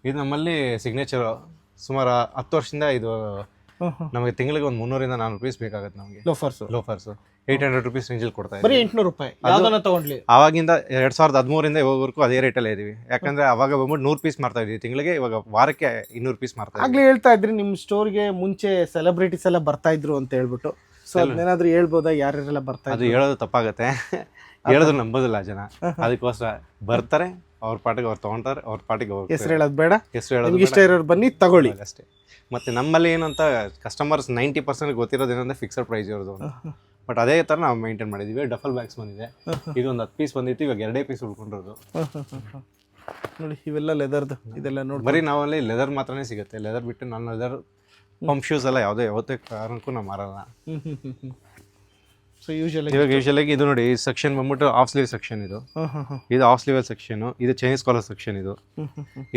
ಇದು ನಮ್ಮಲ್ಲಿ ಸಿಗ್ನೇಚರ್ ಸುಮಾರು ಹತ್ತು ವರ್ಷದಿಂದ ಇದು ನಮಗೆ ತಿಂಗಳಿಗೆ ಒಂದು ಮುನ್ನೂರಿಂದ ನಾನ್ನೂರು ರುಪೀಸ್ ಬೇಕಾಗುತ್ತೆ ನಮಗೆ. Loafers loafers eight hundred rupees ರೇಂಜಲ್ಲಿ ಕೊಡ್ತಾ ಬರೀ ಇದ್ದೀವಿ ಎಂಟ್ನೂರು ರೂಪಾಯಿ. ಯಾವ್ದನ್ನ ತಗೊಂಡ್ಲಿ? ಆವಾಗಿಂದ ಎರಡ್ ಸಾವಿರದ ಹದಿಮೂರಿಂದ ಇವಾಗವರೆಗೂ ಅದೇ ರೇಟಲ್ಲೇ ಇದೀವಿ. ಯಾಕಂದ್ರೆ ಅವಾಗ ಬಂದ್ಬಿಟ್ಟು ನೂರು ಪೀಸ್ ಮಾಡ್ತಾ ಇದೀವಿ ತಿಂಗಳಿಗೆ ಇವಾಗ ವಾರಕ್ಕೆ ಇನ್ನೂರು ಪೀಸ್ ಮಾಡ್ತಾ ಇದ್ದೀವಿ. ಆಗ್ಲೇ ಹೇಳ್ತಾ ಇದ್ರಿ ನಿಮ್ಮ ಸ್ಟೋರ್ಗೆ ಮುಂಚೆ ಸೆಲೆಬ್ರಿಟೀಸ್ ಎಲ್ಲ ಬರ್ತಾ ಇದ್ರು ಅಂತ ಹೇಳ್ಬಿಟ್ಟು. ಸೊ ಅದನ್ನೇನಾದ್ರೂ ಹೇಳ್ಬೋದಾ? ಯಾರ್ಯಾರೆಲ್ಲ ಬರ್ತಾ ಅದು ಹೇಳೋದು ತಪ್ಪಾಗುತ್ತೆ. ಹೇಳಿದ್ರು ನಂಬೋದಿಲ್ಲ ಜನ. ಅದಕ್ಕೋಸ್ಕರ ಬರ್ತಾರೆ ಅವ್ರ ಪಾಟಿಗೆ ಅವ್ರು ತೊಗೊಂತಾರೆ ಅವ್ರ ಪಾಟಿಗೆ ಹೋಗಿ ಹೆಸರು ಹೇಳೋದು ಬೇಡ. ಹೆಸರು ಹೇಳೋದು ಇಷ್ಟ ಇರೋರು ಬನ್ನಿ ತಗೊಳ್ಳಿ. ಅಷ್ಟೇ. ಮತ್ತೆ ನಮ್ಮಲ್ಲಿ ಏನಂತ ಕಸ್ಟಮರ್ಸ್ ನೈಂಟಿ ಪರ್ಸೆಂಟ್ ಗೊತ್ತಿರೋದು ಏನಂದ್ರೆ ಫಿಕ್ಸಡ್ ಪ್ರೈಸ್ ಇರೋದು ಬಟ್ ಅದೇ ಥರ ನಾವು ಮೇಂಟೈನ್ ಮಾಡಿದ್ದೀವಿ ಡಫಲ್ ಬ್ಯಾಗ್ಸ್ ಬಂದಿದೆ. ಇದು ಒಂದು ಹತ್ತು ಪೀಸ್ ಬಂದಿತ್ತು ಇವಾಗ ಎರಡೇ ಪೀಸ್ ಉಳ್ಕೊಂಡಿರೋದು. ನೋಡಿ ಇವೆಲ್ಲ ಲೆದರ್ದು ಇದೆಲ್ಲ ನೋಡಿ ಬರೀ ನಾವಲ್ಲಿ ಲೆದರ್ ಮಾತ್ರನೇ ಸಿಗುತ್ತೆ. ಲೆದರ್ ಬಿಟ್ಟು ನಾನು ಲೆದರ್ ಪಂಪ್ ಶೂಸ್ ಎಲ್ಲ ಯಾವುದೇ ಯಾವತ್ತೇ ಕಾರಣಕ್ಕೂ ನಾವು ಮಾರಲ್ಲ. ಸೊ ಯೂಶಲಿ ಇವಾಗ ಯೂಶಲಾಗಿ ಇದು ನೋಡಿ ಸೆಕ್ಷನ್ ಬಂದ್ಬಿಟ್ಟು ಆಫ್ ಸ್ಲೀವ್ ಸೆಕ್ಷನ್ ಇದು. ಇದು ಆಫ್ ಸ್ಲೀವ್ ಸೆಕ್ಷನ್ ಇದು ಚೈನೀಸ್ ಕಾಲರ್ ಸೆಕ್ಷನ್ ಇದು.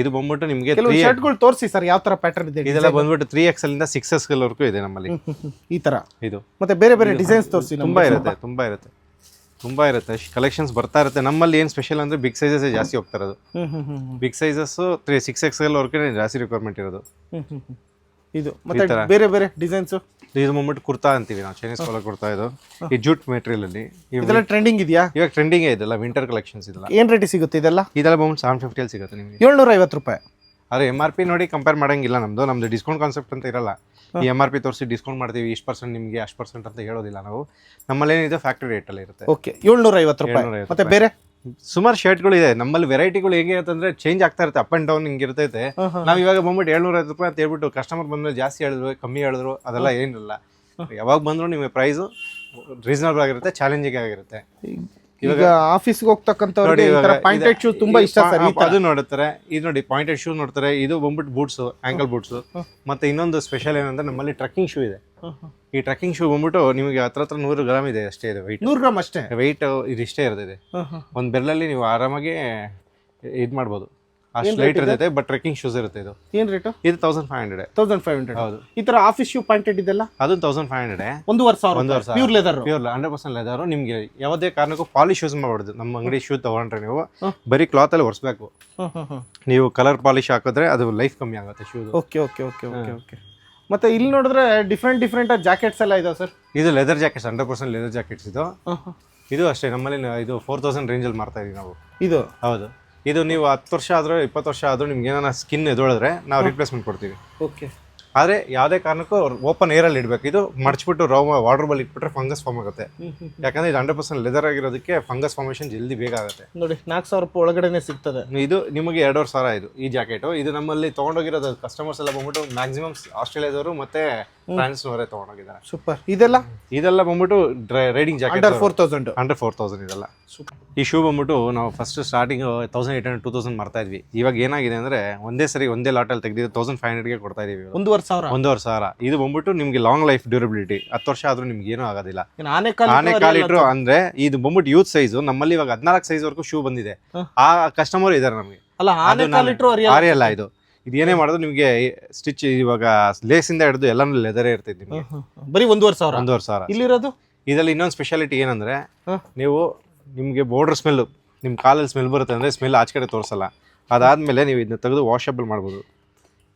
ಇದು ಬಂದ್ಬಿಟ್ಟು ನಿಮಗೆ ಕೆಲವು ಶರ್ಟ್ಗಳು ತೋರಿಸಿ ಸರ್ ಯಾವ ತರ ಪ್ಯಾಟರ್ನ್ ಇದೆ ಇದೆಲ್ಲ ಬಂದ್ಬಿಟ್ಟು ತ್ರೀ ಎಕ್ಸ್ ಇಂದ ಸಿಕ್ಸ್ ಎಕ್ಸ್ ವರೆಗೂ ಇದೆ ನಮ್ಮಲ್ಲಿ. ಈ ತರ. ಇದು. ಮತ್ತೆ ಬೇರೆ ಬೇರೆ ಡಿಸೈನ್ಸ್ ತೋರಿಸಿ ತುಂಬಾ ಇರುತ್ತೆ ತುಂಬಾ ಇರುತ್ತೆ ತುಂಬಾ ಇರುತ್ತೆ. ಕಲೆಕ್ಷನ್ಸ್ ಬರ್ತಾ ಇರುತ್ತೆ. ನಮ್ಮಲ್ಲಿ ಏನು ಸ್ಪೆಷಲ್ ಅಂದ್ರೆ ಬಿಗ್ ಸೈಜಸ್ ಜಾಸ್ತಿ ಹೋಗ್ತಾ ಇರೋದು. ಹ್ಮ್ ಹ್ಮ್ ಹ್ಮ್ big sizes three six X L ವರ್ಗೂ ಜಾಸ್ತಿ ರಿಕ್ವೈರ್ಮೆಂಟ್ ಇರೋದು. ಇದು ಮತ್ತೆ ಬೇರೆ ಬೇರೆ ಡಿಸೈನ್ಸ್ ಇದು ಮೂಮೆಂಟ್ ಕುರ್ತಾ ಅಂತೀವಿ ನಾವು ಚೈನೀಸ್ ಕಾಲರ್ ಕುರ್ತಾ ಇದು. ಈ ಜೂಟ್ ಮೆಟೀರಿಯಲ್ ಅಲ್ಲಿ ಇದೆಲ್ಲ ಟ್ರೆಂಡಿಂಗ್ ಇದೆಯಾ? ಇವಾಗ ಟ್ರೆಂಡಿಂಗ್ ಇದೆಲ್ಲ ವಿಂಟರ್ ಕಲೆಕ್ಷನ್ಸ್ ಇದೆಲ್ಲ. ಏನ್ ರೇಟ್ ಸಿಗುತ್ತೆ ಇದೆಲ್ಲ? ಇದೆಲ್ಲ ಮೂಮೆಂಟ್ ಸೆವೆನ್ ಫಿಫ್ಟಿಯಲ್ಲಿ ಸಿಗುತ್ತೆ ನಿಮಗೆ. ಏಳ್ನೂರ ಐವತ್ತು ರೂಪಾಯಿ. ಅದೇ ಎಂ ಆರ್ ಪಿ ನೋಡಿ ಕಂಪೇರ್ ಮಾಡಂಗಿಲ್ಲ ನಮ್ದು ನಮ್ದು ಡಿಸ್ಕೌಂಟ್ ಕಾನ್ಸೆಪ್ಟ್ ಅಂತ ಇರಲ್ಲ. ಈ ಎಂ ಆರ್ ಪಿ ತೋರಿಸಿ ಡಿಸ್ಕೌಂಟ್ ಮಾಡ್ತೀವಿ ಇಷ್ಟು ಪರ್ಸೆಂಟ್ ನಿಮಗೆ ಅಷ್ಟು ಪರ್ಸೆಂಟ್ ಅಂತ ಹೇಳೋದಿಲ್ಲ ನಾವು. ನಮ್ಮಲ್ಲಿ ಏನಿದೆ ಫ್ಯಾಕ್ಟ್ರಿ ರೇಟಲ್ಲಿ ಇರುತ್ತೆ. ಓಕೆ ಏಳ್ನೂರ ಐವತ್ತು ರೂಪಾಯಿ ಮತ್ತೆ ಬೇರೆ? ಸುಮಾರು ಶರ್ಟ್ಗಳು ಇದೆ. ನಮ್ಮಲ್ಲಿ ವೆರೈಟಿಗಳು ಹೇಗೆ ಅಂತಂದ್ರೆ ಚೇಂಜ್ ಆಗ್ತಾ ಇರುತ್ತೆ. ಅಪ್ ಅಂಡ್ ಡೌನ್ ಹಿಂಗೆ ಇರ್ತೈತೆ. ನಾವು ಇವಾಗ ಬಂದ್ಬಿಟ್ಟು ಏಳ್ನೂರ ಐವತ್ತು ರೂಪಾಯಿ ಅಂತ ಹೇಳ್ಬಿಟ್ಟು ಕಸ್ಟಮರ್ ಬಂದ್ರೆ ಜಾಸ್ತಿ ಹೇಳಿದ್ರು ಕಮ್ಮಿ ಹೇಳಿದ್ರು ಅದೆಲ್ಲ ಏನಿಲ್ಲ. ಯಾವಾಗ ಬಂದ್ರು ನಿಮಗೆ ಪ್ರೈಸು ರೀಸನಬಲ್ ಆಗಿರುತ್ತೆ ಚಾಲೆಂಜಿಂಗ್ ಆಗಿರುತ್ತೆ. ಈಗ ಆಫೀಸ್ಗೆ ಹೋಗ್ತಕ್ಕಂಥವ್ರಿಗೆ ಈ ಇವಾಗ ತರ ಪಾಯಿಂಟೆಡ್ ಶೂ ತುಂಬಾ ಇಷ್ಟ ಇದು- ಸರ್ ಈ ಆ, ತರ. ಅದು ನೋಡುತ್ತಾರೆ ಇದು ನೋಡಿ ಪಾಯಿಂಟೆಡ್ ಶೂ ನೋಡ್ತಾರೆ ಇದು ಬಂದ್ಬಿಟ್ಟು ಬೂಟ್ಸ್ ಆಂಕಲ್ ಬೂಟ್ಸ್ ಮತ್ತೆ ಇನ್ನೊಂದು ಸ್ಪೆಷಲ್ ಏನಂದ್ರೆ ನಮ್ಮಲ್ಲಿ ಟ್ರಕ್ಕಿಂಗ್ ಶೂ ಇದೆ. ಈ ಟ್ರಕ್ಕಿಂಗ್ ಶೂ ಬಂದ್ಬಿಟ್ಟು ನಿಮಗೆ ಹತ್ರ ಹತ್ರ ನೂರು ಗ್ರಾಮ್ ಇದೆ ಅಷ್ಟೇ ಇದೆ ವೈಟ್ ನೂರು ಗ್ರಾಮ್ ಅಷ್ಟೇ? ವೆಯ್ಟ್ ಇದಿಷ್ಟೇ ಇರ್ತದೆ ಒಂದು ಬೆರಳಲ್ಲಿ ನೀವು ಆರಾಮಾಗಿ ಇದು ಮಾಡ್ಬೋದು. ಲೈಟ್ ಇರುತ್ತೆ ಬಟ್ ಟ್ರೆಕ್ಕಿಂಗ್ ಶೂಸ್ ಇರುತ್ತೆ ಇದು. ಏನ್ ರೇಟ್ ಇದು thousand five hundred thousand five hundred ಹೌದು. ಈ ತರ ಆಫೀಸ್ ಶೂ ಪಾಯಿಂಟೆಡ್ ಇದೆಲ್ಲ ಅದು ತೌಸಂಡ್ ಫೈವ್ ಹಂಡ್ರೆಡ್ ಒಂದೂವರೆ ಸಾವಿರ ಒಂದೂವರೆ ಸಾವಿರ. Pure leather pure hundred percent leather ನಿಮಗೆ ಯಾವುದೇ ಕಾರಣಕ್ಕೂ ಪಾಲಿಶ್ ಯೂಸ್ ಮಾಡಬಾರ್ದು. ನಮ್ಮ ಅಂಗಡಿ ಶೂ ತಗೊಂಡ್ರೆ ನೀವು ಬರೀ ಬರೀ ಕ್ಲಾತಲ್ಲಿ ಒರೆಸ್ಬೇಕು. ನೀವು ಕಲರ್ ಪಾಲಿಶ್ ಹಾಕಿದ್ರೆ ಅದು ಲೈಫ್ ಕಮ್ಮಿ ಆಗುತ್ತೆ shoe okay okay okay okay okay ಮತ್ತೆ ಇಲ್ಲಿ ನೋಡಿದ್ರೆ ಡಿಫ್ರೆಂಟ್ ಡಿಫ್ರೆಂಟ್ ಜಾಕೆಟ್ಸ್ ಎಲ್ಲ ಇದಾವೆ ಸರ್ ಇದು leather jackets hundred percent leather jackets ಇದು. ಇದು ಅಷ್ಟೇ ನಮ್ಮಲ್ಲಿ ಇದು ಫೋರ್ ತೌಸಂಡ್ ರೇಂಜಲ್ಲಿ ಮಾರ್ತಾ ಇದೀವಿ ನಾವು. ಇದು? ಹೌದು. ಇದು ನೀವು ಹತ್ತು ವರ್ಷ ಆದರೂ ಇಪ್ಪತ್ತು ವರ್ಷ ಆದರೂ ನಿಮ್ಗೆ ಏನಾರ ಸ್ಕಿನ್ ಎದೊಳಿದ್ರೆ ನಾವು ರಿಪ್ಲೇಸ್ಮೆಂಟ್ ಕೊಡ್ತೀವಿ. ಓಕೆ ಆದರೆ ಯಾವುದೇ ಕಾರಣಕ್ಕೂ ಓಪನ್ ಏರಲ್ಲಿ ಇಡಬೇಕು. ಇದು ಮಡಚ್ಬಿಟ್ಟು ರೋ ವಾಟರ್ ಬಲ್ ಇಟ್ಬಿಟ್ರೆ ಫಂಗಸ್ ಫಾರ್ಮ್ ಆಗುತ್ತೆ. ಯಾಕಂದ್ರೆ ಇದು ಹಂಡ್ರೆಡ್ ಪರ್ಸೆಂಟ್ ಲೆದರ್ ಆಗಿರೋದಕ್ಕೆ ಫಂಗಸ್ ಫಾರ್ಮೇಷನ್ ಜಲ್ದಿ ಬೇಗ ಆಗುತ್ತೆ. ನೋಡಿ ನಾಲ್ಕು ಸಾವಿರ ರೂಪಾಯಿ ಒಳಗಡೆ ಸಿಗ್ತದೆ. ಇದು ನಿಮಗೆ ಎರಡೂವರೆ ಸಾವಿರ ಇದು ಈ ಜಾಕೆಟು ಇದು ನಮ್ಮಲ್ಲಿ ತೊಗೊಂಡೋಗಿರೋದು ಕಸ್ಟಮರ್ಸ್ ಎಲ್ಲ ಬಂದ್ಬಿಟ್ಟು ಮ್ಯಾಕ್ಸಿಮಮ್ ಆಸ್ಟ್ರೇಲಿಯಾದವರು ಮತ್ತೆ ಫ್ರಾನ್ಸ್ನವರೇ ತಗೊಂಡೋಗಿದ್ದಾರೆ. ಸೂಪರ್. ಇದೆಲ್ಲ? ಇದೆಲ್ಲ ಬಂದ್ಬಿಟ್ಟು riding jacket under four thousand under four thousand ಇದೆಲ್ಲ. ಈ ಶೂ ಬಂದ್ಬಿಟ್ಟು ನಾವು first starting thousand eight hundred two thousand ಮಾಡ್ತಾ ಇದ್ವಿ. ಇವಾಗ ಏನಾಗಿದೆ ಅಂದ್ರೆ ಒಂದೇ ಸರಿ ಒಂದೇ ಲಾಟಲ್ಲಿ ತೆಗೆದಿದ್ದು ತೌಸಂಡ್ ಫೈವ್ ಹಂಡ್ರೆಡ್ಗೆ ಕೊಡ್ತಾ ಇದೀವಿ. ಒಂದೂವರೆ ಸಾವಿರ? ಒಂದೂವರೆ ಸಾವಿರ. ಇದು ಬಂದ್ಬಿಟ್ಟು ನಿಮಗೆ ಲಾಂಗ್ ಲೈಫ್ ಡ್ಯೂರಬಿಲಿಟಿ ಹತ್ತು ವರ್ಷ ಆದ್ರೂ ನಿಮ್ಗೆ ಏನೂ ಆಗೋದಿಲ್ಲ. ಆನೆ ಕಾಲಿಟ್ರು ಅಂದ್ರೆ ಇದು ಬಂದ್ಬಿಟ್ಟು ಯೂತ್ ಸೈಜ್ ನಮ್ಮಲ್ಲಿ ಇವಾಗ ಹದಿನಾಲ್ಕು ಸೈಜ್ ವರೆಗೂ ಶೂ ಬಂದಿದೆ. ಆ ಕಸ್ಟಮರ್ ಇದಾರೆ ನಮಗೆ. ಅಲ್ಲ ಆನೆ ಕಾಲಿಟ್ರು ಕಾಲ್ ಅರಿಯಲ್ಲ ಇದು. ಇದು ಏನೇ ಮಾಡಿದ್ರು ನಿಮಗೆ ಸ್ಟಿಚ್ ಇವಾಗ ಲೇಸಿಂದ ಹಿಡಿದು ಎಲ್ಲಾನು ಲೆದರೇ ಇರ್ತೈತಿ ನಿಮಗೆ. ಬರೀ ಒಂದೂವರೆ ಸಾವಿರ? ಒಂದೂವರೆ ಸಾವಿರ. ಇಲ್ಲಿರೋದು? ಇದರಲ್ಲಿ ಇನ್ನೊಂದು ಸ್ಪೆಷಾಲಿಟಿ ಏನಂದ್ರೆ ನೀವು ನಿಮಗೆ ಬೋರ್ಡರ್ ಸ್ಮೆಲ್ಲು ನಿಮ್ಮ ಕಾಲಲ್ಲಿ ಸ್ಮೆಲ್ ಬರುತ್ತೆ ಅಂದರೆ ಸ್ಮೆಲ್ ಆಚೆ ಕಡೆ ತೋರಿಸಲ್ಲ. ಅದಾದಮೇಲೆ ನೀವು ಇದನ್ನ ತೆಗೆದು ವಾಷಬಲ್ ಮಾಡ್ಬೋದು.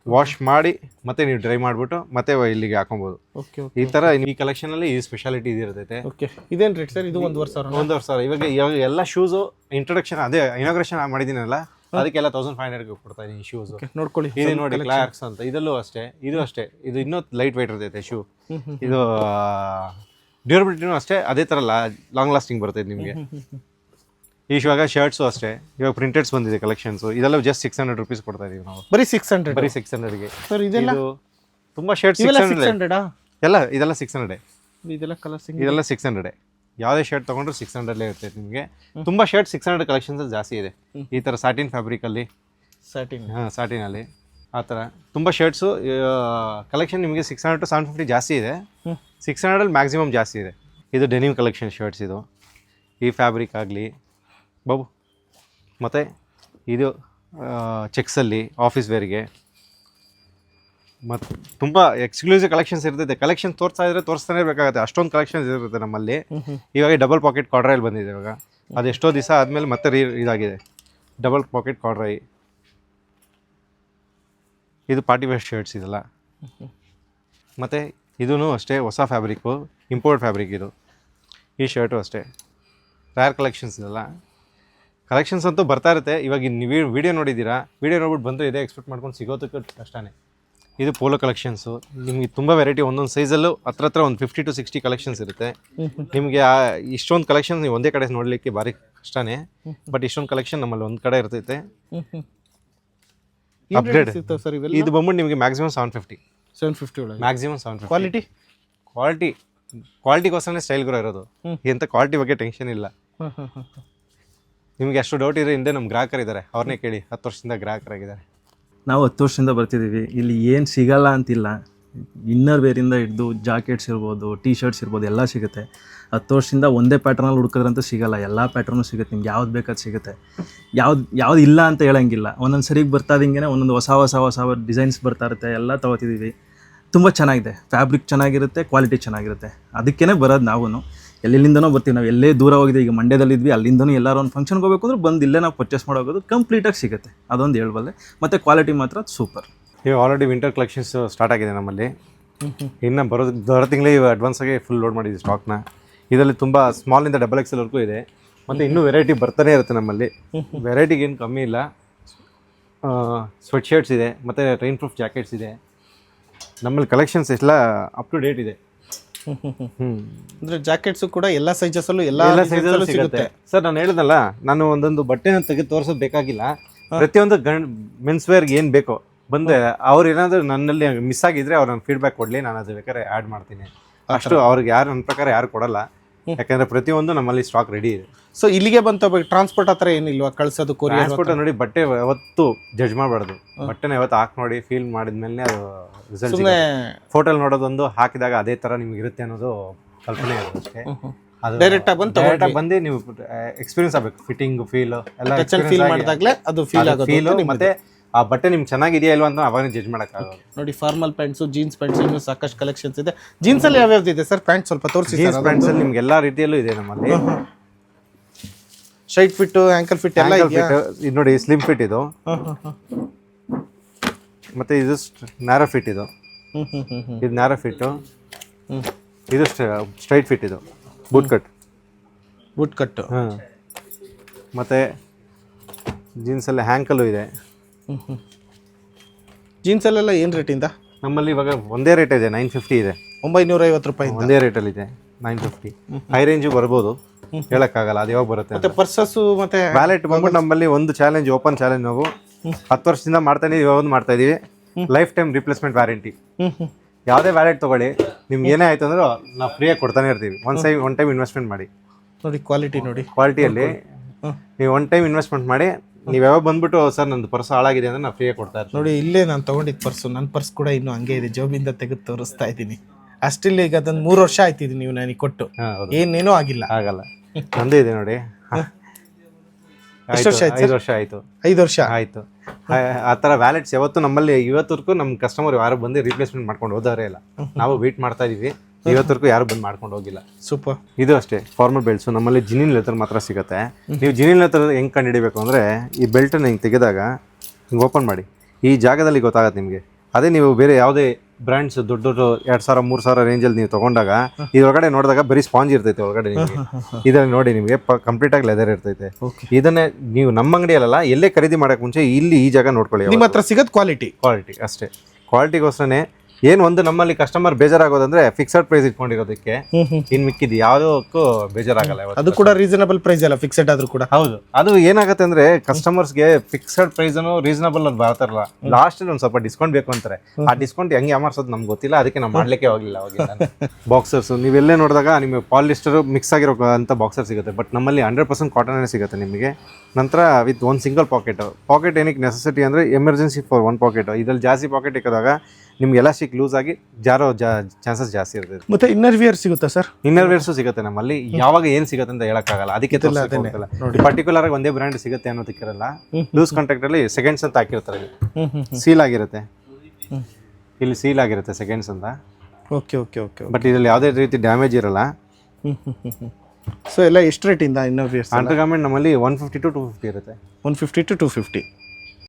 ವಾಶ್ ಮಾಡಿ ಮತ್ತೆ ನೀವು ಡ್ರೈ ಮಾಡಿಬಿಟ್ಟು ಮತ್ತೆ ಇಲ್ಲಿಗೆ ಹಾಕೊಬೋದು. ಓಕೆ ಈ ಥರ ಈ ಕಲೆಕ್ಷನಲ್ಲಿ ಈ ಸ್ಪೆಷಾಲಿಟಿ ಇದಿರ್ತೈತೆ ಓಕೆ ಇದೇನ್ ರೇಟ್ ಸರ್? ಇದು ಒಂದೂವರೆ ಸಾವಿರ ಒಂದೂವರೆ ಸಾವಿರ. ಇವಾಗ ಇವಾಗ ಎಲ್ಲ ಶೂಸು ಇಂಟ್ರೊಡಕ್ಷನ್ ಅದೇ ಇನಾಗ್ರೇಷನ್ ಮಾಡಿದ್ದೀನಲ್ಲ. ಅದಕ್ಕೆಲ್ಲ ತೌಸಂಡ್ ಫೈವ್ ಹಂಡ್ರೆಡ್ ಕೊಡ್ತಾ ಇದೀನಿ ಶೂಸ್ ನೋಡ್ಕೊಳ್ಳಿ. ಇದು ನೋಡಿ ಕ್ಲಾರ್ಕ್ಸ್ ಅಂತ. ಇದಲ್ಲೂ ಅಷ್ಟೇ ಇದು ಅಷ್ಟೇ. ಇದು ಇನ್ನೂ ಲೈಟ್ ವೈಟ್ ಇರ್ತೈತೆ ಶೂ. ಇದು ಡ್ಯೂರಬಿಲಿಟಿನೂ ಅಷ್ಟೇ ಅದೇ ಥರ ಲಾಂಗ್ ಲಾಸ್ಟಿಂಗ್ ಬರ್ತೈತೆ ನಿಮಗೆ. ಈ ಇವಾಗ ಶರ್ಟ್ಸು ಅಷ್ಟೇ. ಇವಾಗ ಪ್ರಿಂಟೆಡ್ಸ್ ಬಂದಿದೆ ಕಲೆಕ್ಷನ್ಸು ಇದೆಲ್ಲ ಜಸ್ಟ್ ಸಿಕ್ಸ್ ಹಂಡ್ರೆಡ್ ರುಪೀಸ್ ಕೊಡ್ತಾ ಇದೀವಿ ನಾವು. ಬರೀ ಸಿಕ್ಸ್ ಹಂಡ್ರೆಡ್ ಬರೀ ಸಿಕ್ಸ್ ಹಂಡ್ರೆಡ್ಗೆ ಸರ್ ಇದೆಲ್ಲ? ತುಂಬಾ ತುಂಬ ಶರ್ಟ್ ಇವೆಲ್ಲ ಸಿಕ್ಸ್ ಹಂಡ್ರೆಡ್ ಎಲ್ಲ ಇದೆಲ್ಲ ಸಿಕ್ಸ್ ಹಂಡ್ರೆಡ್ ಇದೆಲ್ಲ ಕಲರ್ ಸಿಂಗ್ ಇದೆಲ್ಲ ಸಿಕ್ಸ್ ಹಂಡ್ರೆಡ್ ಯಾವುದೇ ಶರ್ಟ್ ತೊಗೊಂಡ್ರು ಸಿಕ್ಸ್ ಹಂಡ್ರೆಡ್ಲೇ ಇರುತ್ತೆ ನಿಮಗೆ. ತುಂಬ ಶರ್ಟ್ ಸಿಕ್ಸ್ ಹಂಡ್ರೆಡ್ ಕಲೆಕ್ಷನ್ಸ್ ಜಾಸ್ತಿ ಇದೆ. ಈ ಥರ ಸಾಟಿನ್ ಫ್ಯಾಬ್ರಿಕಲ್ಲಿ ಸ್ಯಾಟಿನ್ ಹಾಂ ಸಾಟಿನಲ್ಲಿ ಆ ಥರ ತುಂಬ ಶರ್ಟ್ಸು ಕಲೆಕ್ಷನ್ ನಿಮಗೆ six hundred to seven fifty ಜಾಸ್ತಿ ಇದೆ. ಸಿಕ್ಸ್ ಹಂಡ್ರೆಡಲ್ಲಿ ಮ್ಯಾಕ್ಸಿಮಮ್ ಜಾಸ್ತಿ ಇದೆ. ಇದು ಡೆನಿಮ್ ಕಲೆಕ್ಷನ್ ಶರ್ಟ್ಸ್ ಇದು. ಈ ಫ್ಯಾಬ್ರಿಕ್ ಆಗಲಿ. ಬಾಬು ಮತ್ತು ಇದು ಚೆಕ್ಸಲ್ಲಿ ಆಫೀಸ್ ವೇರ್ಗೆ ಮತ್ತು ತುಂಬ ಎಕ್ಸ್ಕ್ಲೂಸಿವ್ ಕಲೆಕ್ಷನ್ಸ್ ಇರ್ತೈತೆ. ಕಲೆಕ್ಷನ್ ತೋರಿಸ್ತಾ ಇದ್ರೆ ತೋರಿಸ್ತಾನೆ ಬೇಕಾಗುತ್ತೆ. ಅಷ್ಟೊಂದು ಕಲೆಕ್ಷನ್ಸ್ ಇರುತ್ತೆ ನಮ್ಮಲ್ಲಿ. ಇವಾಗ ಡಬಲ್ ಪಾಕೆಟ್ ಕಾಡ್ರೈಲ್ ಬಂದಿದೆ ಇವಾಗ. ಅದು ಎಷ್ಟೋ ದಿವಸ ಆದಮೇಲೆ ಮತ್ತೆ ರೀ ಇದಾಗಿದೆ. ಡಬಲ್ ಪಾಕೆಟ್ ಕಾಡ್ರೈ ಇದು ಪಾರ್ಟಿ ವೇರ್ ಶರ್ಟ್ಸ್ ಇದೆಲ್ಲ. ಮತ್ತು ಇದೂ ಅಷ್ಟೇ ಹೊಸ ಫ್ಯಾಬ್ರಿಕ್ಕು ಇಂಪೋರ್ಟ್ ಫ್ಯಾಬ್ರಿಕ್ ಇದು. ಈ ಶರ್ಟು ಅಷ್ಟೇ. ರ್ಯಾರ್ ಕಲೆಕ್ಷನ್ಸ್ ಇದೆಲ್ಲ. ಕಲೆಕ್ಷನ್ಸ್ ಅಂತೂ ಬರ್ತಾ ಇರುತ್ತೆ. ಇವಾಗ ನೀವು ವಿಡಿಯೋ ನೋಡಿದ್ದೀರಾ? ವಿಡಿಯೋ ನೋಡ್ಬಿಟ್ಟು ಬಂದು ಇದೇ ಎಕ್ಸ್ಪೆಕ್ಟ್ ಮಾಡ್ಕೊಂಡು ಸಿಗೋದಕ್ಕೆ ಕಷ್ಟನೇ. ಇದು ಪೋಲೋ ಕಲೆಕ್ಷನ್ಸು ನಿಮಗೆ ತುಂಬ ವೆರೈಟಿ ಒಂದೊಂದು ಸೈಜಲ್ಲೂ ಹತ್ರ ಹತ್ರ ಒಂದು ಫಿಫ್ಟಿ ಟು ಸಿಕ್ಸ್ಟಿ ಕಲೆಕ್ಷನ್ಸ್ ಇರುತ್ತೆ. ನಿಮಗೆ ಇಷ್ಟೊಂದು ಕಲೆಕ್ಷನ್ಸ್ ನೀವು ಒಂದೇ ಕಡೆ ನೋಡಲಿಕ್ಕೆ ಭಾರಿ ಕಷ್ಟನೇ. ಬಟ್ ಇಷ್ಟೊಂದು ಕಲೆಕ್ಷನ್ ನಮ್ಮಲ್ಲಿ ಒಂದು ಕಡೆ ಇರ್ತೈತೆ. ಅಪ್ಡೇಟ್ ಸರ್ ಇದು ಬಂದ್ಬಿಟ್ಟು ನಿಮಗೆ maximum seven fifty seven fifty ಒಳಗೆ? Maximum seven fifty quality quality ಕ್ವಾಲಿಟಿಗೋಸ್ಕರನೇ ಸ್ಟೈಲ್ಗಳು ಇರೋದು. ಎಂಥ ಕ್ವಾಲಿಟಿ ಬಗ್ಗೆ ಟೆನ್ಷನ್ ಇಲ್ಲ. ನಿಮಗೆ ಅಷ್ಟು ಡೌಟ್ ಇದ್ರೆ ಹಿಂದೆ ನಮ್ಮ ಗ್ರಾಹಕರಿದ್ದಾರೆ. ಅವ್ರನ್ನೇ ಕೇಳಿ ಹತ್ತು ವರ್ಷದಿಂದ ಗ್ರಾಹಕರಾಗಿದ್ದಾರೆ. ನಾವು ಹತ್ತು ವರ್ಷದಿಂದ ಬರ್ತಿದ್ದೀವಿ. ಇಲ್ಲಿ ಏನು ಸಿಗಲ್ಲ ಅಂತಿಲ್ಲ. ಇನ್ನರ್ ವೇರಿಂದ ಹಿಡಿದು ಜಾಕೆಟ್ಸ್ ಇರ್ಬೋದು ಟಿ ಶರ್ಟ್ಸ್ ಇರ್ಬೋದು, ಎಲ್ಲ ಸಿಗುತ್ತೆ. ಹತ್ತು ವರ್ಷದಿಂದ ಒಂದೇ ಪ್ಯಾಟ್ರನಲ್ಲಿ ಹುಡ್ಕೋದ್ರಂತೂ ಸಿಗಲ್ಲ. ಎಲ್ಲ ಪ್ಯಾಟ್ರನು ಸಿಗುತ್ತೆ. ನಿಮ್ಗೆ ಯಾವ್ದು ಬೇಕಾದ ಸಿಗುತ್ತೆ. ಯಾವ್ದು ಯಾವ್ದು ಇಲ್ಲ ಅಂತ ಹೇಳಂಗಿಲ್ಲ. ಒಂದೊಂದು ಸರಿಗೆ ಬರ್ತಾ ಇದಂಗೆ ಒಂದೊಂದು ಹೊಸ ಹೊಸ ಹೊಸ ಡಿಸೈನ್ಸ್ ಬರ್ತಾ ಇರುತ್ತೆ. ಎಲ್ಲ ತೊಗೋತಿದ್ದೀವಿ. ತುಂಬ ಚೆನ್ನಾಗಿದೆ. ಫ್ಯಾಬ್ರಿಕ್ ಚೆನ್ನಾಗಿರುತ್ತೆ ಕ್ವಾಲಿಟಿ ಚೆನ್ನಾಗಿರುತ್ತೆ. ಅದಕ್ಕೇ ಬರೋದು ನಾವು ಎಲ್ಲೆಲ್ಲಿಂದನೋ ಬರ್ತೀವಿ. ನಾವು ಎಲ್ಲೇ ದೂರ ಹೋಗಿದೆ ಈಗ ಮಂಡ್ಯದಲ್ಲಿದ್ವಿ ಅಲ್ಲಿಂದನೂ ಎಲ್ಲರೂ ಒಂದು ಫಂಕ್ಷನ್ಗೆ ಹೋಗಬೇಕು ಅಂದ್ರೆ ಬಂದು ಇಲ್ಲೇ ನಾವು ಪರ್ಚೇಸ್ ಮಾಡೋಗೋದು ಕಂಪ್ಲೀಟಾಗಿ ಸಿಗುತ್ತೆ. ಅದೊಂದು ಹೇಳ್ಬಲ್ಲೆ. ಮತ್ತು ಕ್ವಾಲಿಟಿ ಮಾತ್ರ ಸೂಪರ್ ಈಗ ಆಲ್ರೆಡಿ ವಿಂಟರ್ ಕಲೆಕ್ಷನ್ಸ್ ಸ್ಟಾರ್ಟ್ ಆಗಿದೆ ನಮ್ಮಲ್ಲಿ. ಇನ್ನು ಬರೋ ಬರೋ ತಿಂಗಳೇ ಅಡ್ವಾನ್ಸ್ ಆಗಿ ಫುಲ್ ಲೋಡ್ ಮಾಡಿದ್ವಿ ಸ್ಟಾಕ್ನ ಇದರಲ್ಲಿ ತುಂಬ ಸ್ಮಾಲಿಂದ ಡಬಲ್ ಎಕ್ಸೆಲ್ವರೆಗೂ ಇದೆ. ಮತ್ತು ಇನ್ನೂ ವೆರೈಟಿ ಬರ್ತಾನೆ ಇರುತ್ತೆ ನಮ್ಮಲ್ಲಿ. ವೆರೈಟಿಗೆ ಏನು ಕಮ್ಮಿ ಇಲ್ಲ. ಸ್ವೆಟ್ ಶರ್ಟ್ಸ್ ಇದೆ ಮತ್ತು ರೈನ್ ಪ್ರೂಫ್ ಜಾಕೆಟ್ಸ್ ಇದೆ. ನಮ್ಮಲ್ಲಿ ಕಲೆಕ್ಷನ್ಸ್ ಎಲ್ಲ ಅಪ್ ಟು ಡೇಟ್ ಇದೆ. ಅಂದ್ರೆ ಜಾಕೆಟ್ಸ್ ಕೂಡ ಎಲ್ಲಾ ಸೈಜಸ್ ಅಲ್ಲೂ ಎಲ್ಲ ಎಲ್ಲ ಸೈಜಲ್ಲೂ ಸಿಗುತ್ತೆ. ಸರ್ ನಾನು ಹೇಳಿದ್ನಲ್ಲ ನಾನು ಒಂದೊಂದು ಬಟ್ಟೆನ ತೆಗೆದು ತೋರಿಸೋದು ಬೇಕಾಗಿಲ್ಲ. ಪ್ರತಿಯೊಂದು ಗಂಡ್ ಮೆನ್ಸ್ ವೇರ್ ಏನು ಬೇಕೋ. ಬಂದೆ ಅವ್ರು ಏನಾದರೂ ನನ್ನಲ್ಲಿ ಮಿಸ್ ಆಗಿದ್ರೆ ಅವ್ರು ನನ್ನ ಫೀಡ್ಬ್ಯಾಕ್ ಕೊಡ್ಲಿ ನಾನು ಅದು ಬೇಕಾದ್ರೆ ಆ್ಯಡ್ ಮಾಡ್ತೀನಿ. ಅಷ್ಟು ಅವ್ರಿಗೆ ಯಾರು ನನ್ನ ಪ್ರಕಾರ ಯಾರು ಕೊಡಲ್ಲ. ಯಾಕಂದ್ರೆ ಪ್ರತಿಯೊಂದು ನಮ್ಮಲ್ಲಿ ಸ್ಟಾಕ್ ರೆಡಿ ಇದೆ. ಸೊ ಇಲ್ಲಿಗೆ ಬಂತ ಟ್ರಾನ್ಸ್ಪೋರ್ಟ್ ಹತ್ರ ಏನಿಲ್ವಾ? ಕಳ್ಸೋದು ಕೊರಿಯರ್ ಟ್ರಾನ್ಸ್ಪೋರ್ಟ್ ನೋಡಿ ಬಟ್ಟೆ ಯಾವತ್ತು ಜಡ್ಜ್ ಮಾಡಬಾರ್ದು. ಬಟ್ಟೆನ ಯಾವತ್ತು ಹಾಕಿ ನೋಡಿ ಫೀಲ್ ಮಾಡಿದ್ಮೇಲೆ ಅದು ರಿಸಲ್ಟ್ ಸುಮ್ಮನೆ ಫೋಟೋಲ್ ನೋಡೋದೊಂದು ಹಾಕಿದಾಗ ಅದೇ ತರ ನಿಮ್ಗೆ ಇರುತ್ತೆ ಅನ್ನೋದು ಕಲ್ಪನೆ ಇರುತ್ತೆ. ಅಷ್ಟೇ ಅದು ಡೈರೆಕ್ಟ್ ಆಗಿ ಬಂದು ಡೈರೆಕ್ಟ್ ಆಗಿ ಬಂದು ನೀವು ಎಕ್ಸ್ಪೀರಿಯನ್ಸ್ ಆಗಬೇಕು. ಫಿಟ್ಟಿಂಗ್ ಫೀಲ್ ಎಲ್ಲ ಫೀಲ್ ಮಾಡಿದಾಗಲೇ ಅದು ಫೀಲ್ ಆಗೋದು ಫೀಲ್ ಮತ್ತೆ ಆ ಬಟ್ಟೆ ನಿಮ್ಗೆ ಚೆನ್ನಾಗಿದೆಯಾ ಇಲ್ವಾ ಅಂತ ಅವಾಗ ಜಡ್ಜ್ ಮಾಡೋಕ್ಕಾಗಲ್ಲ ನೋಡಿ ಫಾರ್ಮಲ್ ಪ್ಯಾಂಟ್ಸು ಜೀನ್ಸ್ ಪ್ಯಾಂಟ್ಸ್ ಇನ್ನೂ ಸಾಕಷ್ಟು ಕಲೆಕ್ಷನ್ಸ್ ಇದೆ. ಜೀನ್ಸ್ ಅಲ್ಲಿ ಯಾವ್ಯಾವ್ದು ಇದೆ ಸರ್? ಪ್ಯಾಂಟ್ ಸ್ವಲ್ಪ ತೋರಿಸಿ ಜೀನ್ಸ್ ಪ್ಯಾಂಟ್ಸ್ ಅಲ್ಲಿ ನಿಮ್ಗೆ ಎಲ್ಲಾ ರೀತಿಯಲ್ಲೂ ಇದೆ ನಮ್ಮಲ್ಲಿ. ಶೈಟ್ ಫಿಟ್ ಆಂಕಲ್ ಫಿಟ್ ಎಲ್ಲ ಇದೆ ಇದೆಯಾ? ಇದು ನೋಡಿ ಸ್ಲಿಮ್ ಫಿಟ್ ಇದು. ಮತ್ತೆ ಇದು ನ್ಯಾರೋ ಫಿಟ್ ಇದು. ಇದು ನ್ಯಾರ ಫಿಟ್ ಇದು ಸ್ಟ್ರೈಟ್ ಫಿಟ್ ಇದು. ಬೂಟ್ ಕಟ್ ಬೂಟ್ ಕಟ್ ಮತ್ತೆ ಜೀನ್ಸ್ ಅಲ್ಲಿ ಹ್ಯಾಂಕಲ್ಲು ಇದೆ. ಜೀನ್ಸ್ ಅಲ್ಲೆಲ್ಲ ಏನು ರೇಟಿಂದ ನಮ್ಮಲ್ಲಿ ಇವಾಗ ಒಂದೇ ರೇಟ್ ಇದೆ ನೈನ್ ಫಿಫ್ಟಿ ಇದೆ. ಒಂಬೈನೂರ ಐವತ್ತು ರೂಪಾಯಿ ಒಂದೇ ರೇಟಲ್ಲಿ ಇದೆ ನೈನ್ ಫಿಫ್ಟಿ ಹೈ ರೇಂಜು ಬರ್ಬೋದು. ಹೇಳೋಕ್ಕಾಗಲ್ಲ ಅದು ಯಾವಾಗ ಬರುತ್ತೆ ಮತ್ತೆ ಪರ್ಸಸ್ಸು ಮತ್ತೆ ವ್ಯಾಲೆಟ್ ಬಂದ್ಬಿಟ್ಟು ನಮ್ಮಲ್ಲಿ ಒಂದು ಚಾಲೆಂಜ್ ಓಪನ್ ಚಾಲೆಂಜ್ ನಾವು. ಹತ್ತು ವರ್ಷದಿಂದ ಮಾಡ್ತಾನೆ ಇವಾಗ ಒಂದು ಮಾಡ್ತಾ ಇದೀವಿ. ಲೈಫ್ ಟೈಮ್ ರಿಪ್ಲೇಸ್ಮೆಂಟ್ ವ್ಯಾರಂಟಿ ಯಾವುದೇ ವ್ಯಾಲೆಟ್ ತಗೊಳ್ಳಿ ನಿಮ್ಗೆ ಏನೇ ಆಯ್ತು ಅಂದ್ರೆ ನಾವು ಫ್ರೀಯಾಗಿ ಕೊಡ್ತಾನೆ ಇರ್ತೀವಿ. ಒನ್ ಸೈ ಒನ್ ಟೈಮ್ ಇನ್ವೆಸ್ಟ್ಮೆಂಟ್ ಮಾಡಿ. ನೋಡಿ ಕ್ವಾಲಿಟಿ ನೋಡಿ. ಕ್ವಾಲಿಟಿಯಲ್ಲಿ ನೀವು ಒನ್ ಟೈಮ್ ಇನ್ವೆಸ್ಟ್ಮೆಂಟ್ ಮಾಡಿ ನೀವು ಯಾವಾಗ ಬಂದ್ಬಿಟ್ಟು ಸರ್ ನಂದು ಪರ್ಸ್ ಹಾಳಾಗಿದೆ ಅಂದ್ರೆ ನಾವು ಫ್ರೀಯಾಗಿ ಕೊಡ್ತಾ ಇರ್ತೀವಿ. ನೋಡಿ ಇಲ್ಲೇ ನಾನು ತಗೊಂಡಿದ್ದ ಪರ್ಸು ನನ್ನ ಪರ್ಸ್ ಕೂಡ ಇನ್ನೂ ಹಂಗೆ ಇದೆ ಜೋಬಿಂದ ತೆಗೆದು ತೋರಿಸ್ತಾ ಇದ್ದೀನಿ. ಅಷ್ಟಿಲ್ಲ ಈಗ ಅದೊಂದು ಮೂರು ವರ್ಷ ಆಯ್ತಿದ್ ನೀವು ನನಗೆ ಕೊಟ್ಟು. ಏನೇನೋ ಹೌದು. ಏನೇನೂ ಆಗಿಲ್ಲ. ಆಗಲ್ಲ. ನಂದೇ ಇದೆ ನೋಡಿ. ಎಷ್ಟು ವರ್ಷ ಆಯ್ತು ಐದು ವರ್ಷ ಆಯ್ತು. ಐದು ವರ್ಷ? ಆಯ್ತು. ಆ- ಆ ಥರ ವ್ಯಾಲೆಟ್ಸ್ ಯಾವತ್ತು ನಮ್ಮಲ್ಲಿ ಇವತ್ತವರೆಗೂ ನಮ್ಮ ಕಸ್ಟಮರ್ ಯಾರು ಬಂದು ರಿಪ್ಲೇಸ್ಮೆಂಟ್ ಮಾಡ್ಕೊಂಡು ಹೋದವರೇ ಇಲ್ಲ. ನಾವು ವೇಟ್ ಮಾಡ್ತಾ ಇದೀವಿ. ಇವತ್ತವರೆಗೂ ಯಾರು ಬಂದು ಮಾಡ್ಕೊಂಡು ಹೋಗಿಲ್ಲ. ಸೂಪರ್ ಇದು ಅಷ್ಟೇ ಫಾರ್ಮಲ್ ಬೆಲ್ಟ್ಸು ನಮ್ಮಲ್ಲಿ ಜಿನಿನ್ ಲೆತರ್ ಮಾತ್ರ ಸಿಗುತ್ತೆ. ನೀವು ಜಿನಿನ್ ಲೆತರ್ ಹೆಂಗೆ ಕಂಡು ಹಿಡಿಬೇಕು ಅಂದರೆ ಈ ಬೆಲ್ಟನ್ನು ಹಿಂಗೆ ತೆಗೆದಾಗ ಹಿಂಗೆ ಓಪನ್ ಮಾಡಿ. ಈ ಜಾಗದಲ್ಲಿ ಗೊತ್ತಾಗತ್ತೆ ನಿಮಗೆ. ಅದೇ ನೀವು ಬೇರೆ ಯಾವುದೇ ಬ್ರ್ಯಾಂಡ್ಸ್ ದೊಡ್ಡ ದೊಡ್ಡ ಎರಡು ಸಾವಿರ ಮೂರು ಸಾವಿರ ರೇಂಜಲ್ಲಿ ನೀವು ತೊಗೊಂಡಾಗ ಇದ್ರೊಳಗಡೆ ನೋಡಿದಾಗ ಬರೀ ಸ್ಪಾಂಜ್ ಇರ್ತೈತೆ ಒಳಗಡೆ ನಿಮಗೆ. ಇದರಲ್ಲಿ ನೋಡಿ ನಿಮಗೆ ಕಂಪ್ಲೀಟಾಗಿ ಲೆದರ್ ಇರ್ತೈತೆ. ಇದನ್ನೇ ನೀವು ನಮ್ಮ ಅಂಗಡಿಯಲ್ಲ ಎಲ್ಲೇ ಖರೀದಿ ಮಾಡೋಕೆ ಮುಂಚೆ ಇಲ್ಲಿ ಈ ಜಾಗ ನೋಡ್ಕೊಳ್ಳಿ ನಿಮ್ಮ ಹತ್ರ ಸಿಗೋದು ಕ್ವಾಲಿಟಿ ಕ್ವಾಲಿಟಿ ಅಷ್ಟೇ. ಕ್ವಾಲಿಟಿಗೋಸ್ಕರನೇ ಏನು ಒಂದು ನಮ್ಮಲ್ಲಿ ಕಸ್ಟಮರ್ ಬೇಜಾರಾಗೋದಂದ್ರೆ ಫಿಕ್ಸೆಡ್ ಪ್ರೈಸ್ ಇಟ್ಕೊಂಡಿರೋದಕ್ಕೆ ಇನ್ ಮಿಕ್ಕಿದ್ದು ಯಾವುದಕ್ಕೂ ಬೇಜಾರಾಗಲ್ಲ ಯಾವತ್ತೂ. ಅದು ಕೂಡ ರೀಸನಬಲ್ ಪ್ರೈಸ್ ಅಲ್ಲ ಫಿಕ್ಸೆಡ್ ಆದ್ರೂ ಕೂಡ. ಹೌದು. ಅದು ಏನಾಗುತ್ತೆ ಅಂದ್ರೆ ಕಸ್ಟಮರ್ಸ್ಗೆ ಫಿಕ್ಸೆಡ್ ಪ್ರೈಸ್ ರೀಸನಬಲ್ ಅಂತ ಬರ್ತಾರಲ್ಲ ಲಾಸ್ಟ್ ಒಂದ್ ಸ್ವಲ್ಪ ಡಿಸ್ಕೌಂಟ್ ಬೇಕು ಅಂತಾರೆ. ಆ ಡಿಸ್ಕೌಂಟ್ ಹೆಂಗೆ ಅಮರ್ಸೋದು ನಮ್ಗೆ ಗೊತ್ತಿಲ್ಲ ಅದಕ್ಕೆ ನಾವು ಮಾಡ್ಲಿಕ್ಕೆ ಹೋಗಿಲ್ಲ ಅವಾಗ ಬಾಕ್ಸರ್ಸ್ ನೀವೆಲ್ಲೇ ನೋಡಿದಾಗ ನಿಮಗೆ ಪಾಲಿಸ್ಟರ್ ಮಿಕ್ಸ್ ಆಗಿರೋ ಅಂತ ಬಾಕ್ಸರ್ ಸಿಗುತ್ತೆ ಬಟ್ ನಮ್ಮಲ್ಲಿ ಹಂಡ್ರೆಡ್ ಪರ್ಸೆಂಟ್ ಕಾಟನ್ ಸಿಗುತ್ತೆ ನಿಮಗೆ. ನಂತರ ವಿತ್ ಒಂದು ಸಿಂಗಲ್ ಪಾಕೆಟ್ ಪಾಕೆಟ್ ಏನಕ್ಕೆ ನೆಸೆಸಿಟಿ ಅಂದರೆ ಎಮರ್ಜೆನ್ಸಿ ಫಾರ್ ಒನ್ ಪಾಕೆಟ್ ಇದ್ರಲ್ಲಿ ಜಾಸ್ತಿ ಪಾಕೆಟ್ ಇಕ್ಕಿದಾಗ ನಿಮ್ಗೆ ಎಲಾಸ್ಟಿಕ್ ಲೂಸ್ ಆಗಿ ಜಾರೋ ಚಾನ್ಸಸ್ ಜಾಸ್ತಿ ಇರ್ತದೆ. ಮತ್ತೆ ಇನ್ನರ್ ವಿಯರ್ ಸಿಗುತ್ತಾ ಸರ್ ಇನ್ನರ್ ವೇರ್ಸು ಸಿಗುತ್ತೆ ನಮ್ಮಲ್ಲಿ. ಯಾವಾಗ ಏನು ಸಿಗುತ್ತೆ ಅಂತ ಹೇಳೋಕ್ಕಾಗಲ್ಲ. ಅದಕ್ಕೆ. ಪರ್ಟಿಕ್ಯುಲರ್ ಆಗಿ ಒಂದೇ ಬ್ರ್ಯಾಂಡ್ ಸಿಗುತ್ತೆ ಅನ್ನೋದಕ್ಕಿರಲ್ಲ. ಲೂಸ್ ಕಾಂಟ್ಯಾಕ್ಟ್ ಅಲ್ಲಿ ಸೆಕೆಂಡ್ಸ್ ಅಂತ ಹಾಕಿರ್ತಾರೆ ಸೀಲ್ ಆಗಿರುತ್ತೆ. ಇಲ್ಲಿ ಸೀಲ್ ಆಗಿರುತ್ತೆ ಸೆಕೆಂಡ್ಸ್ ಅಂತ. ಓಕೆ ಓಕೆ ಓಕೆ ಬಟ್ ಇದರಲ್ಲಿ ಯಾವುದೇ ರೀತಿ ಡ್ಯಾಮೇಜ್ ಇರಲ್ಲ. ಸೊ ಎಲ್ಲ ಎಷ್ಟು ರೇಟಿಂದ ಇನ್ನರ್ ವಿಯರ್ಸ್ ಅಂಡರ್ ಗಾರ್ಮೆಂಟ್ ನಮ್ಮಲ್ಲಿ one fifty to two fifty ಇರುತ್ತೆ. One fifty to two fifty